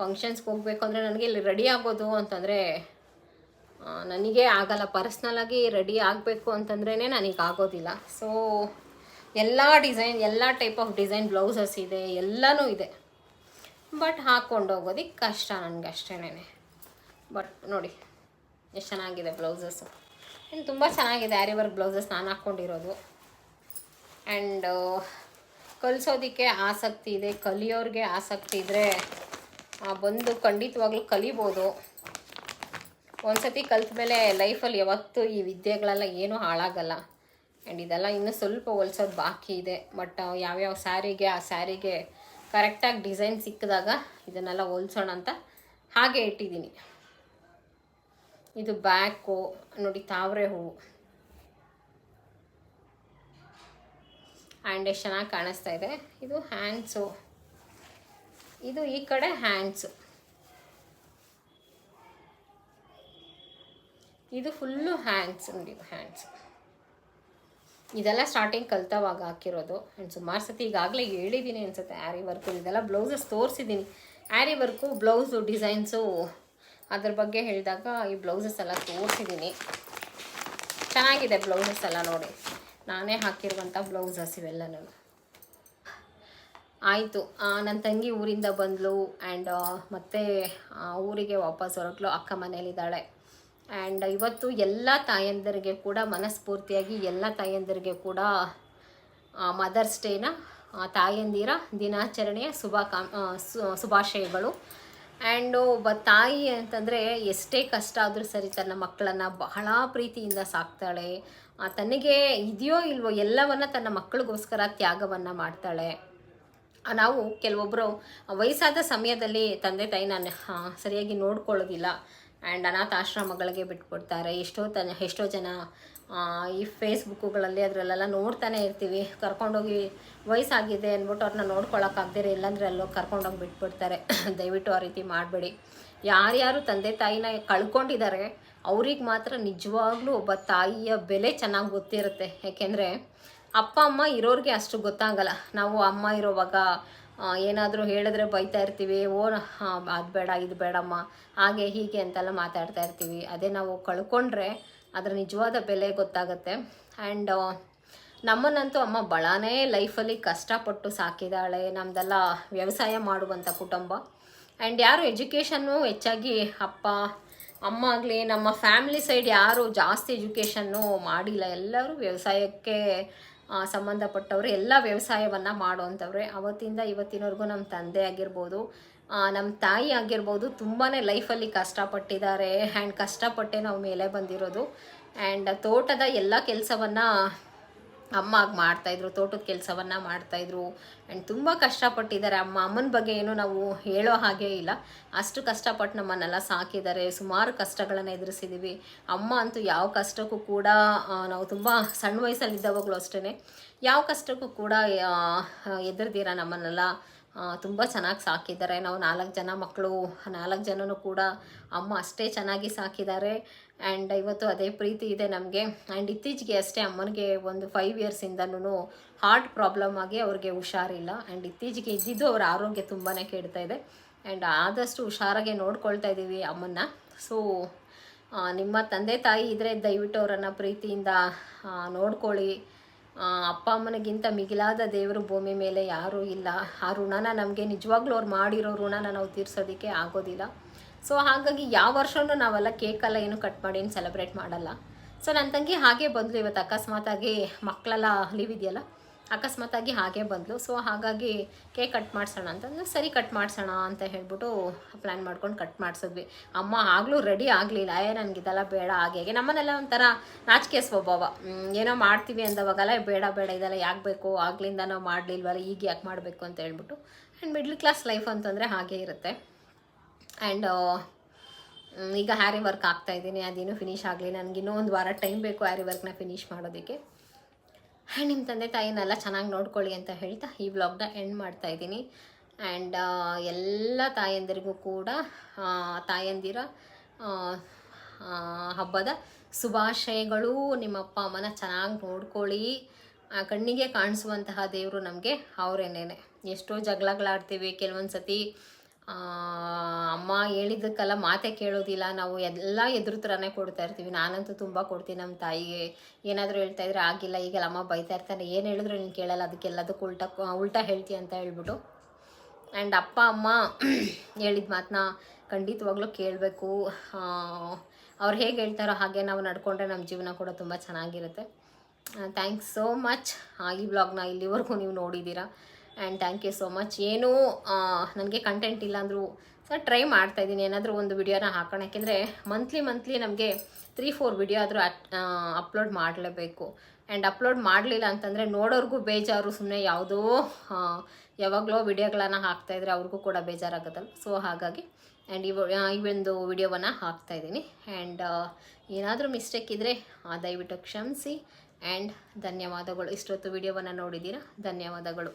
ಫಂಕ್ಷನ್ಸ್ಗೆ ಹೋಗಬೇಕು ಅಂದರೆ ನನಗೆ ಇಲ್ಲಿ ರೆಡಿ ಆಗೋದು ಅಂತಂದರೆ ನನಗೆ ಆಗಲ್ಲ. ಪರ್ಸ್ನಲಾಗಿ ರೆಡಿ ಆಗಬೇಕು ಅಂತಂದ್ರೇ ನನಗೆ ಆಗೋದಿಲ್ಲ. ಸೊ ಎಲ್ಲ ಡಿಸೈನ್ ಎಲ್ಲ ಟೈಪ್ ಆಫ್ ಡಿಸೈನ್ ಬ್ಲೌಸಸ್ ಇದೆ, ಎಲ್ಲನೂ ಇದೆ. ಬಟ್ ಹಾಕ್ಕೊಂಡು ಹೋಗೋದಕ್ಕೆ ಕಷ್ಟ ನನಗೆ ಅಷ್ಟೇನೆ ಬಟ್ ನೋಡಿ, ಎಷ್ಟು ಚೆನ್ನಾಗಿದೆ ಬ್ಲೌಸಸ್ಸು ಇನ್ನು ತುಂಬ ಚೆನ್ನಾಗಿದೆ ವರ್ಕ್ ಬ್ಲೌಸಸ್ ನಾನು ಹಾಕ್ಕೊಂಡಿರೋದು ಆ್ಯಂಡ್ ಕಲಿಸೋದಕ್ಕೆ ಆಸಕ್ತಿ ಇದೆ. ಕಲಿಯೋರಿಗೆ ಆಸಕ್ತಿ ಇದ್ದರೆ ಬಂದು ಖಂಡಿತವಾಗ್ಲೂ ಕಲಿಬೋದು. ಒಂದ್ಸತಿ ಕಲ್ತ ಮೇಲೆ ಲೈಫಲ್ಲಿ ಯಾವತ್ತೂ ಈ ವಿದ್ಯೆಗಳೆಲ್ಲ ಏನೂ ಹಾಳಾಗಲ್ಲ. ಆ್ಯಂಡ್ ಇದೆಲ್ಲ ಇನ್ನೂ ಸ್ವಲ್ಪ ಹೊಲ್ಸೋದು ಬಾಕಿ ಇದೆ. ಬಟ್ ಯಾವ್ಯಾವ ಸ್ಯಾರಿಗೆ, ಆ ಸ್ಯಾರಿಗೆ ಕರೆಕ್ಟಾಗಿ ಡಿಸೈನ್ ಸಿಕ್ಕಿದಾಗ ಇದನ್ನೆಲ್ಲ ಹೊಲ್ಸೋಣ ಅಂತ ಹಾಗೆ ಇಟ್ಟಿದ್ದೀನಿ. ಇದು ಬ್ಯಾಕು, ನೋಡಿ ತಾವರೆ ಹೂವು. ಆ್ಯಂಡ್ ಎಷ್ಟು ಚೆನ್ನಾಗಿ ಕಾಣಿಸ್ತಾ ಇದೆ. ಇದು ಹ್ಯಾಂಡ್ಸು ಇದು ಈ ಕಡೆ ಹ್ಯಾಂಡ್ಸು ಇದು ಫುಲ್ಲು ಹ್ಯಾಂಡ್ಸ್ ನೋಡಿ ಹ್ಯಾಂಡ್ಸ್ ಇದೆಲ್ಲ ಸ್ಟಾರ್ಟಿಂಗ್ ಕಲ್ತವಾಗ ಹಾಕಿರೋದು. ಆ್ಯಂಡ್ ಸುಮಾರು ಸತಿ ಈಗಾಗಲೇ ಹೇಳಿದ್ದೀನಿ ಅನ್ಸುತ್ತೆ ಆ್ಯರಿ ವರ್ಕು ಇದೆಲ್ಲ ಬ್ಲೌಸಸ್ ತೋರಿಸಿದ್ದೀನಿ ಆ್ಯರಿ ವರ್ಕು ಬ್ಲೌಸು ಡಿಸೈನ್ಸು ಅದ್ರ ಬಗ್ಗೆ ಹೇಳಿದಾಗ ಈ ಬ್ಲೌಸಸ್ ಎಲ್ಲ ತೋರಿಸಿದ್ದೀನಿ ಚೆನ್ನಾಗಿದೆ ಬ್ಲೌಸಸ್ ಎಲ್ಲ ನೋಡಿ. ನಾನೇ ಹಾಕಿರುವಂಥ ಬ್ಲೌಸಸ್ ಇವೆಲ್ಲನೂ. ಆಯಿತು ನನ್ನ ತಂಗಿ ಊರಿಂದ ಬಂದಳು ಆ್ಯಂಡ್ ಮತ್ತೆ ಊರಿಗೆ ವಾಪಸ್ ಹೊರಟ್ಲು, ಅಕ್ಕ ಮನೇಲಿದ್ದಾಳೆ. ಆ್ಯಂಡ್ ಇವತ್ತು ಎಲ್ಲ ತಾಯಂದಿರಿಗೆ ಕೂಡ ಮನಸ್ಫೂರ್ತಿಯಾಗಿ ಎಲ್ಲ ತಾಯಂದಿರಿಗೆ ಕೂಡ ಮದರ್ಸ್ ಡೇನ ತಾಯಂದಿರ ದಿನಾಚರಣೆಯ ಶುಭಾಕಾಂ ಶುಭಾಶಯಗಳು. ಆ್ಯಂಡು ಒಬ್ಬ ತಾಯಿ ಅಂತಂದರೆ ಎಷ್ಟೇ ಕಷ್ಟ ಆದರೂ ಸರಿ ತನ್ನ ಮಕ್ಕಳನ್ನು ಬಹಳ ಪ್ರೀತಿಯಿಂದ ಸಾಕ್ತಾಳೆ. ತನಗೆ ಇದೆಯೋ ಇಲ್ವೋ ಎಲ್ಲವನ್ನ ತನ್ನ ಮಕ್ಕಳಿಗೋಸ್ಕರ ತ್ಯಾಗವನ್ನು ಮಾಡ್ತಾಳೆ. ನಾವು ಕೆಲವೊಬ್ಬರು ವಯಸ್ಸಾದ ಸಮಯದಲ್ಲಿ ತಂದೆ ತಾಯಿ ನಾನು ಸರಿಯಾಗಿ ನೋಡ್ಕೊಳ್ಳೋದಿಲ್ಲ. ಆ್ಯಂಡ್ ಅನಾಥಾಶ್ರಮಗಳಿಗೆ ಬಿಟ್ಬಿಡ್ತಾರೆ. ಎಷ್ಟೋ ತನ ಎಷ್ಟೋ ಜನ ಈ ಫೇಸ್ಬುಕ್ಕುಗಳಲ್ಲಿ ಅದರಲ್ಲೆಲ್ಲ ನೋಡ್ತಾನೆ ಇರ್ತೀವಿ. ಕರ್ಕೊಂಡೋಗಿ ವಯಸ್ಸಾಗಿದೆ ಅಂದ್ಬಿಟ್ಟು ಅವ್ರನ್ನ ನೋಡ್ಕೊಳ್ಳೋಕ್ಕಾಗ್ದಿರ ಇಲ್ಲಾಂದರೆ ಅಲ್ಲೋ ಕರ್ಕೊಂಡೋಗಿ ಬಿಟ್ಬಿಡ್ತಾರೆ. ದಯವಿಟ್ಟು ಆ ರೀತಿ ಮಾಡಬೇಡಿ. ಯಾರ್ಯಾರು ತಂದೆ ತಾಯಿನ ಕಳ್ಕೊಂಡಿದ್ದಾರೆ ಅವ್ರಿಗೆ ಮಾತ್ರ ನಿಜವಾಗ್ಲೂ ಒಬ್ಬ ತಾಯಿಯ ಬೆಲೆ ಚೆನ್ನಾಗಿ ಗೊತ್ತಿರುತ್ತೆ. ಯಾಕೆಂದರೆ ಅಪ್ಪ, ಅಮ್ಮ ಇರೋರಿಗೆ ಅಷ್ಟು ಗೊತ್ತಾಗಲ್ಲ. ನಾವು ಅಮ್ಮ ಇರೋವಾಗ ಏನಾದರೂ ಹೇಳಿದ್ರೆ ಬೈತಾ ಇರ್ತೀವಿ, ಓ ಅದು ಬೇಡ, ಇದು ಬೇಡಮ್ಮ, ಹಾಗೆ, ಹೀಗೆ ಅಂತೆಲ್ಲ ಮಾತಾಡ್ತಾ ಇರ್ತೀವಿ. ಅದೇ ನಾವು ಕಳ್ಕೊಂಡ್ರೆ ಅದರ ನಿಜವಾದ ಬೆಲೆ ಗೊತ್ತಾಗುತ್ತೆ. ಆ್ಯಂಡ್ ನಮ್ಮನ್ನಂತೂ ಅಮ್ಮ ಬಹಳನೇ ಲೈಫಲ್ಲಿ ಕಷ್ಟಪಟ್ಟು ಸಾಕಿದಾಳೆ ನಮ್ಮದೆಲ್ಲ ವ್ಯವಸಾಯ ಮಾಡುವಂಥ ಕುಟುಂಬ. ಆ್ಯಂಡ್ ಯಾರು ಎಜುಕೇಷನ್ನು ಹೆಚ್ಚಾಗಿ ಅಪ್ಪ ಅಮ್ಮ ಆಗಲಿ, ನಮ್ಮ ಫ್ಯಾಮಿಲಿ ಸೈಡ್ ಯಾರು ಜಾಸ್ತಿ ಎಜುಕೇಷನ್ನು ಮಾಡಿಲ್ಲ. ಎಲ್ಲರೂ ವ್ಯವಸಾಯಕ್ಕೆ ಸಂಬಂಧಪಟ್ಟವರು, ಎಲ್ಲ ವ್ಯವಸಾಯವನ್ನು ಮಾಡುವಂಥವ್ರೆ ಅವತ್ತಿಂದ ಇವತ್ತಿನವರೆಗೂ ನಮ್ಮ ತಂದೆ ಆಗಿರ್ಬೋದು ನಮ್ಮ ತಾಯಿ ಆಗಿರ್ಬೋದು ತುಂಬಾ ಲೈಫಲ್ಲಿ ಕಷ್ಟಪಟ್ಟಿದ್ದಾರೆ. ಆ್ಯಂಡ್ ಕಷ್ಟಪಟ್ಟೆ ನಾವು ಮೇಲೆ ಬಂದಿರೋದು. ಆ್ಯಂಡ್ ತೋಟದ ಎಲ್ಲ ಕೆಲಸವನ್ನು ಅಮ್ಮ ಆಗ ಮಾಡ್ತಾಯಿದ್ರು ತೋಟದ ಕೆಲಸವನ್ನ ಮಾಡ್ತಾಯಿದ್ರು ಆ್ಯಂಡ್ ತುಂಬ ಕಷ್ಟಪಟ್ಟಿದ್ದಾರೆ ಅಮ್ಮ. ಅಮ್ಮನ ಬಗ್ಗೆ ಏನು ನಾವು ಹೇಳೋ ಹಾಗೆ ಇಲ್ಲ. ಅಷ್ಟು ಕಷ್ಟಪಟ್ಟು ನಮ್ಮನ್ನೆಲ್ಲ ಸಾಕಿದ್ದಾರೆ. ಸುಮಾರು ಕಷ್ಟಗಳನ್ನು ಎದುರಿಸಿದ್ದೀವಿ ಅಮ್ಮ ಅಂತೂ ಯಾವ ಕಷ್ಟಕ್ಕೂ ಕೂಡ ನಾವು ತುಂಬ ಸಣ್ಣ ವಯಸ್ಸಲ್ಲಿದ್ದವಾಗಲೂ ಅಷ್ಟೇ ಯಾವ ಕಷ್ಟಕ್ಕೂ ಕೂಡ ಎದುರ್ದಿರ ನಮ್ಮನ್ನೆಲ್ಲ ತುಂಬ ಚೆನ್ನಾಗಿ ಸಾಕಿದ್ದಾರೆ. ನಾವು ನಾಲ್ಕು ಜನ ಮಕ್ಕಳು ನಾಲ್ಕು ಜನನೂ ಕೂಡ ಅಮ್ಮ ಅಷ್ಟೇ ಚೆನ್ನಾಗಿ ಸಾಕಿದ್ದಾರೆ. ಆ್ಯಂಡ್ ಇವತ್ತು ಅದೇ ಪ್ರೀತಿ ಇದೆ ನಮಗೆ. ಆ್ಯಂಡ್ ಇತ್ತೀಚೆಗೆ ಅಷ್ಟೇ ಅಮ್ಮನಿಗೆ ಒಂದು ಫೈವ್ ಇಯರ್ಸಿಂದನೂ ಹಾರ್ಟ್ ಪ್ರಾಬ್ಲಮ್ ಆಗಿ ಅವ್ರಿಗೆ ಹುಷಾರಿಲ್ಲ. ಆ್ಯಂಡ್ ಇತ್ತೀಚೆಗೆ ಇದ್ದಿದ್ದು ಅವ್ರ ಆರೋಗ್ಯ ತುಂಬಾ ಕೆಡ್ತಾ ಇದೆ. ಆ್ಯಂಡ್ ಆದಷ್ಟು ಹುಷಾರಾಗೆ ನೋಡ್ಕೊಳ್ತಾ ಇದ್ದೀವಿ ಅಮ್ಮನ್ನ. ಸೊ ನಿಮ್ಮ ತಂದೆ ತಾಯಿ ಇದ್ದರೆ ದಯವಿಟ್ಟು ಅವರನ್ನು ಪ್ರೀತಿಯಿಂದ ನೋಡ್ಕೊಳ್ಳಿ. ಅಪ್ಪ ಅಮ್ಮನಿಗಿಂತ ಮಿಗಿಲಾದ ದೇವರು ಭೂಮಿ ಮೇಲೆ ಯಾರೂ ಇಲ್ಲ. ಆ ಋಣನ ನಮಗೆ ನಿಜವಾಗ್ಲೂ ಅವ್ರು ಮಾಡಿರೋ ಋಣನ ನಾವು ತೀರ್ಸೋದಕ್ಕೆ ಆಗೋದಿಲ್ಲ. ಸೊ ಹಾಗಾಗಿ ಯಾವ ವರ್ಷವೂ ನಾವೆಲ್ಲ ಕೇಕೆಲ್ಲ ಏನು ಕಟ್ ಮಾಡಿ ಏನು ಸೆಲೆಬ್ರೇಟ್ ಮಾಡಲ್ಲ. ಸೊ ನನ್ನ ತಂಗಿ ಹಾಗೆ ಬಂದಳು ಇವತ್ತು ಅಕಸ್ಮಾತಾಗಿ ಮಕ್ಕಳೆಲ್ಲ ಲೀವ್ ಇದೆಯಲ್ಲ, ಅಕಸ್ಮಾತಾಗಿ ಹಾಗೆ ಬಂದಳು ಸೊ ಹಾಗಾಗಿ ಕೇಕ್ ಕಟ್ ಮಾಡಿಸೋಣ ಅಂತಂದು ಸರಿ ಕಟ್ ಮಾಡಿಸೋಣ ಅಂತ ಹೇಳ್ಬಿಟ್ಟು ಪ್ಲ್ಯಾನ್ ಮಾಡ್ಕೊಂಡು ಕಟ್ ಮಾಡಿಸಿದ್ವಿ. ಅಮ್ಮ ಆಗಲೂ ರೆಡಿ ಆಗಲಿಲ್ಲ. ಏ, ನನಗೆ ಇದೆಲ್ಲ ಬೇಡ. ಹಾಗೆ ಹಾಗೆ. ನಮ್ಮನೆಲ್ಲ ಒಂಥರ ನಾಚಿಕೆ ಸ್ವಭಾವ. ಏನೋ ಮಾಡ್ತೀವಿ ಅಂದವಾಗೆಲ್ಲ ಬೇಡ ಬೇಡ, ಇದೆಲ್ಲ ಯಾಕೆ ಬೇಕು? ಆಗ್ಲಿಂದ ನಾವು ಮಾಡಲಿಲ್ವಲ್ಲ, ಈಗ ಯಾಕೆ ಮಾಡಬೇಕು ಅಂತ ಹೇಳ್ಬಿಟ್ಟು ಆ್ಯಂಡ್ ಮಿಡ್ಲ್ ಕ್ಲಾಸ್ ಲೈಫ್ ಅಂತಂದರೆ ಹಾಗೆ ಇರುತ್ತೆ. ಆ್ಯಂಡ್ ಈಗ ಹ್ಯಾರಿ ವರ್ಕ್ ಆಗ್ತಾ ಇದ್ದೀನಿ. ಅದೇನು ಫಿನಿಶ್ ಆಗಲಿ ನನಗೆ ಇನ್ನೂ ಒಂದು ವಾರ ಟೈಮ್ ಬೇಕು ಹ್ಯಾರಿ ವರ್ಕ್ನ ಫಿನಿಶ್ ಮಾಡೋದಕ್ಕೆ. ಆ್ಯಂಡ್ ನಿಮ್ಮ ತಂದೆ ತಾಯಿನೆಲ್ಲ ಚೆನ್ನಾಗಿ ನೋಡ್ಕೊಳ್ಳಿ ಅಂತ ಹೇಳ್ತಾ ಈ ವ್ಲಾಗ್ನ ಎಂಡ್ ಮಾಡ್ತಾ ಇದ್ದೀನಿ. ಆ್ಯಂಡ್ ಎಲ್ಲ ತಾಯಂದಿರಿಗೂ ಕೂಡ ತಾಯಂದಿರ ಹಬ್ಬದ ಶುಭಾಶಯಗಳು ನಿಮ್ಮ ಅಪ್ಪ, ಅಮ್ಮನ ಚೆನ್ನಾಗಿ ನೋಡ್ಕೊಳ್ಳಿ. ಕಣ್ಣಿಗೆ ಕಾಣಿಸುವಂತಹ ದೇವರು ನಮಗೆ ಅವರೇನೇನೆ. ಎಷ್ಟೋ ಜಗಳಗಳಾಡ್ತೀವಿ. ಕೆಲವೊಂದು ಸತಿ ಅಮ್ಮ ಹೇಳಿದ್ದಕ್ಕೆಲ್ಲ ಮಾತೇ ಕೇಳೋದಿಲ್ಲ. ನಾವು ಎಲ್ಲ ಎದುರು ಥರನೇ ಕೊಡ್ತಾ ಇರ್ತೀವಿ. ನಾನಂತೂ ತುಂಬ ಕೊಡ್ತೀನಿ ನಮ್ಮ ತಾಯಿಗೆ. ಏನಾದರೂ ಹೇಳ್ತಾ ಇದ್ರೆ ಆಗಿಲ್ಲ, ಈಗೆಲ್ಲ ಅಮ್ಮ ಬೈತಾ ಇರ್ತಾರೆ ಏನು ಹೇಳಿದ್ರು ನೀನು ಕೇಳಲ್ಲ. ಅದಕ್ಕೆಲ್ಲದಕ್ಕೂ ಉಲ್ಟಾ ಉಲ್ಟಾ ಹೇಳ್ತೀಯ ಅಂತ ಹೇಳ್ಬಿಟ್ಟು. ಆ್ಯಂಡ್ ಅಪ್ಪ, ಅಮ್ಮ ಹೇಳಿದ ಮಾತನ್ನ ಖಂಡಿತವಾಗ್ಲೂ ಕೇಳಬೇಕು. ಅವ್ರು ಹೇಗೆ ಹೇಳ್ತಾರೋ ಹಾಗೆ ನಾವು ನಡ್ಕೊಂಡ್ರೆ ನಮ್ಮ ಜೀವನ ಕೂಡ ತುಂಬ ಚೆನ್ನಾಗಿರುತ್ತೆ. ಥ್ಯಾಂಕ್ಸ್ ಸೋ ಮಚ್ ಈ ಬ್ಲಾಗ್ನ ಇಲ್ಲಿವರೆಗೂ ನೀವು ನೋಡಿದ್ದೀರಾ. And thank you so much ಏನೂ ನನಗೆ ಕಂಟೆಂಟ್ ಇಲ್ಲ ಅಂದರೂ ಸರ್ ಟ್ರೈ ಮಾಡ್ತಾ ಇದ್ದೀನಿ. ಏನಾದರೂ ಒಂದು ವಿಡಿಯೋನ ಹಾಕೋಣ ಯಾಕೆಂದರೆ ಮಂತ್ಲಿ ಮಂತ್ಲಿ ನಮಗೆ ತ್ರೀ ಫೋರ್ ವಿಡಿಯೋ ಆದರೂ ಅಪ್ಲೋಡ್ ಮಾಡಲೇಬೇಕು. ಆ್ಯಂಡ್ ಅಪ್ಲೋಡ್ ಮಾಡಲಿಲ್ಲ ಅಂತಂದರೆ ನೋಡೋರ್ಗೂ ಬೇಜಾರು. ಸುಮ್ಮನೆ ಯಾವುದೋ ಯಾವಾಗಲೋ ವಿಡಿಯೋಗಳನ್ನು ಹಾಕ್ತಾಯಿದ್ರೆ ಅವ್ರಿಗೂ ಕೂಡ ಬೇಜಾರಾಗುತ್ತಲ್ಲ ಸೊ ಹಾಗಾಗಿ ಆ್ಯಂಡ್ ಇವ ಈ ಒಂದು ವಿಡಿಯೋವನ್ನು ಹಾಕ್ತಾಯಿದ್ದೀನಿ ಆ್ಯಂಡ್ ಏನಾದರೂ ಮಿಸ್ಟೇಕ್ ಇದ್ದರೆ ದಯವಿಟ್ಟು ಕ್ಷಮಿಸಿ. ಆ್ಯಂಡ್ ಧನ್ಯವಾದಗಳು. ಇಷ್ಟೊತ್ತು ವಿಡಿಯೋವನ್ನು ನೋಡಿದ್ದೀರಾ? ಧನ್ಯವಾದಗಳು.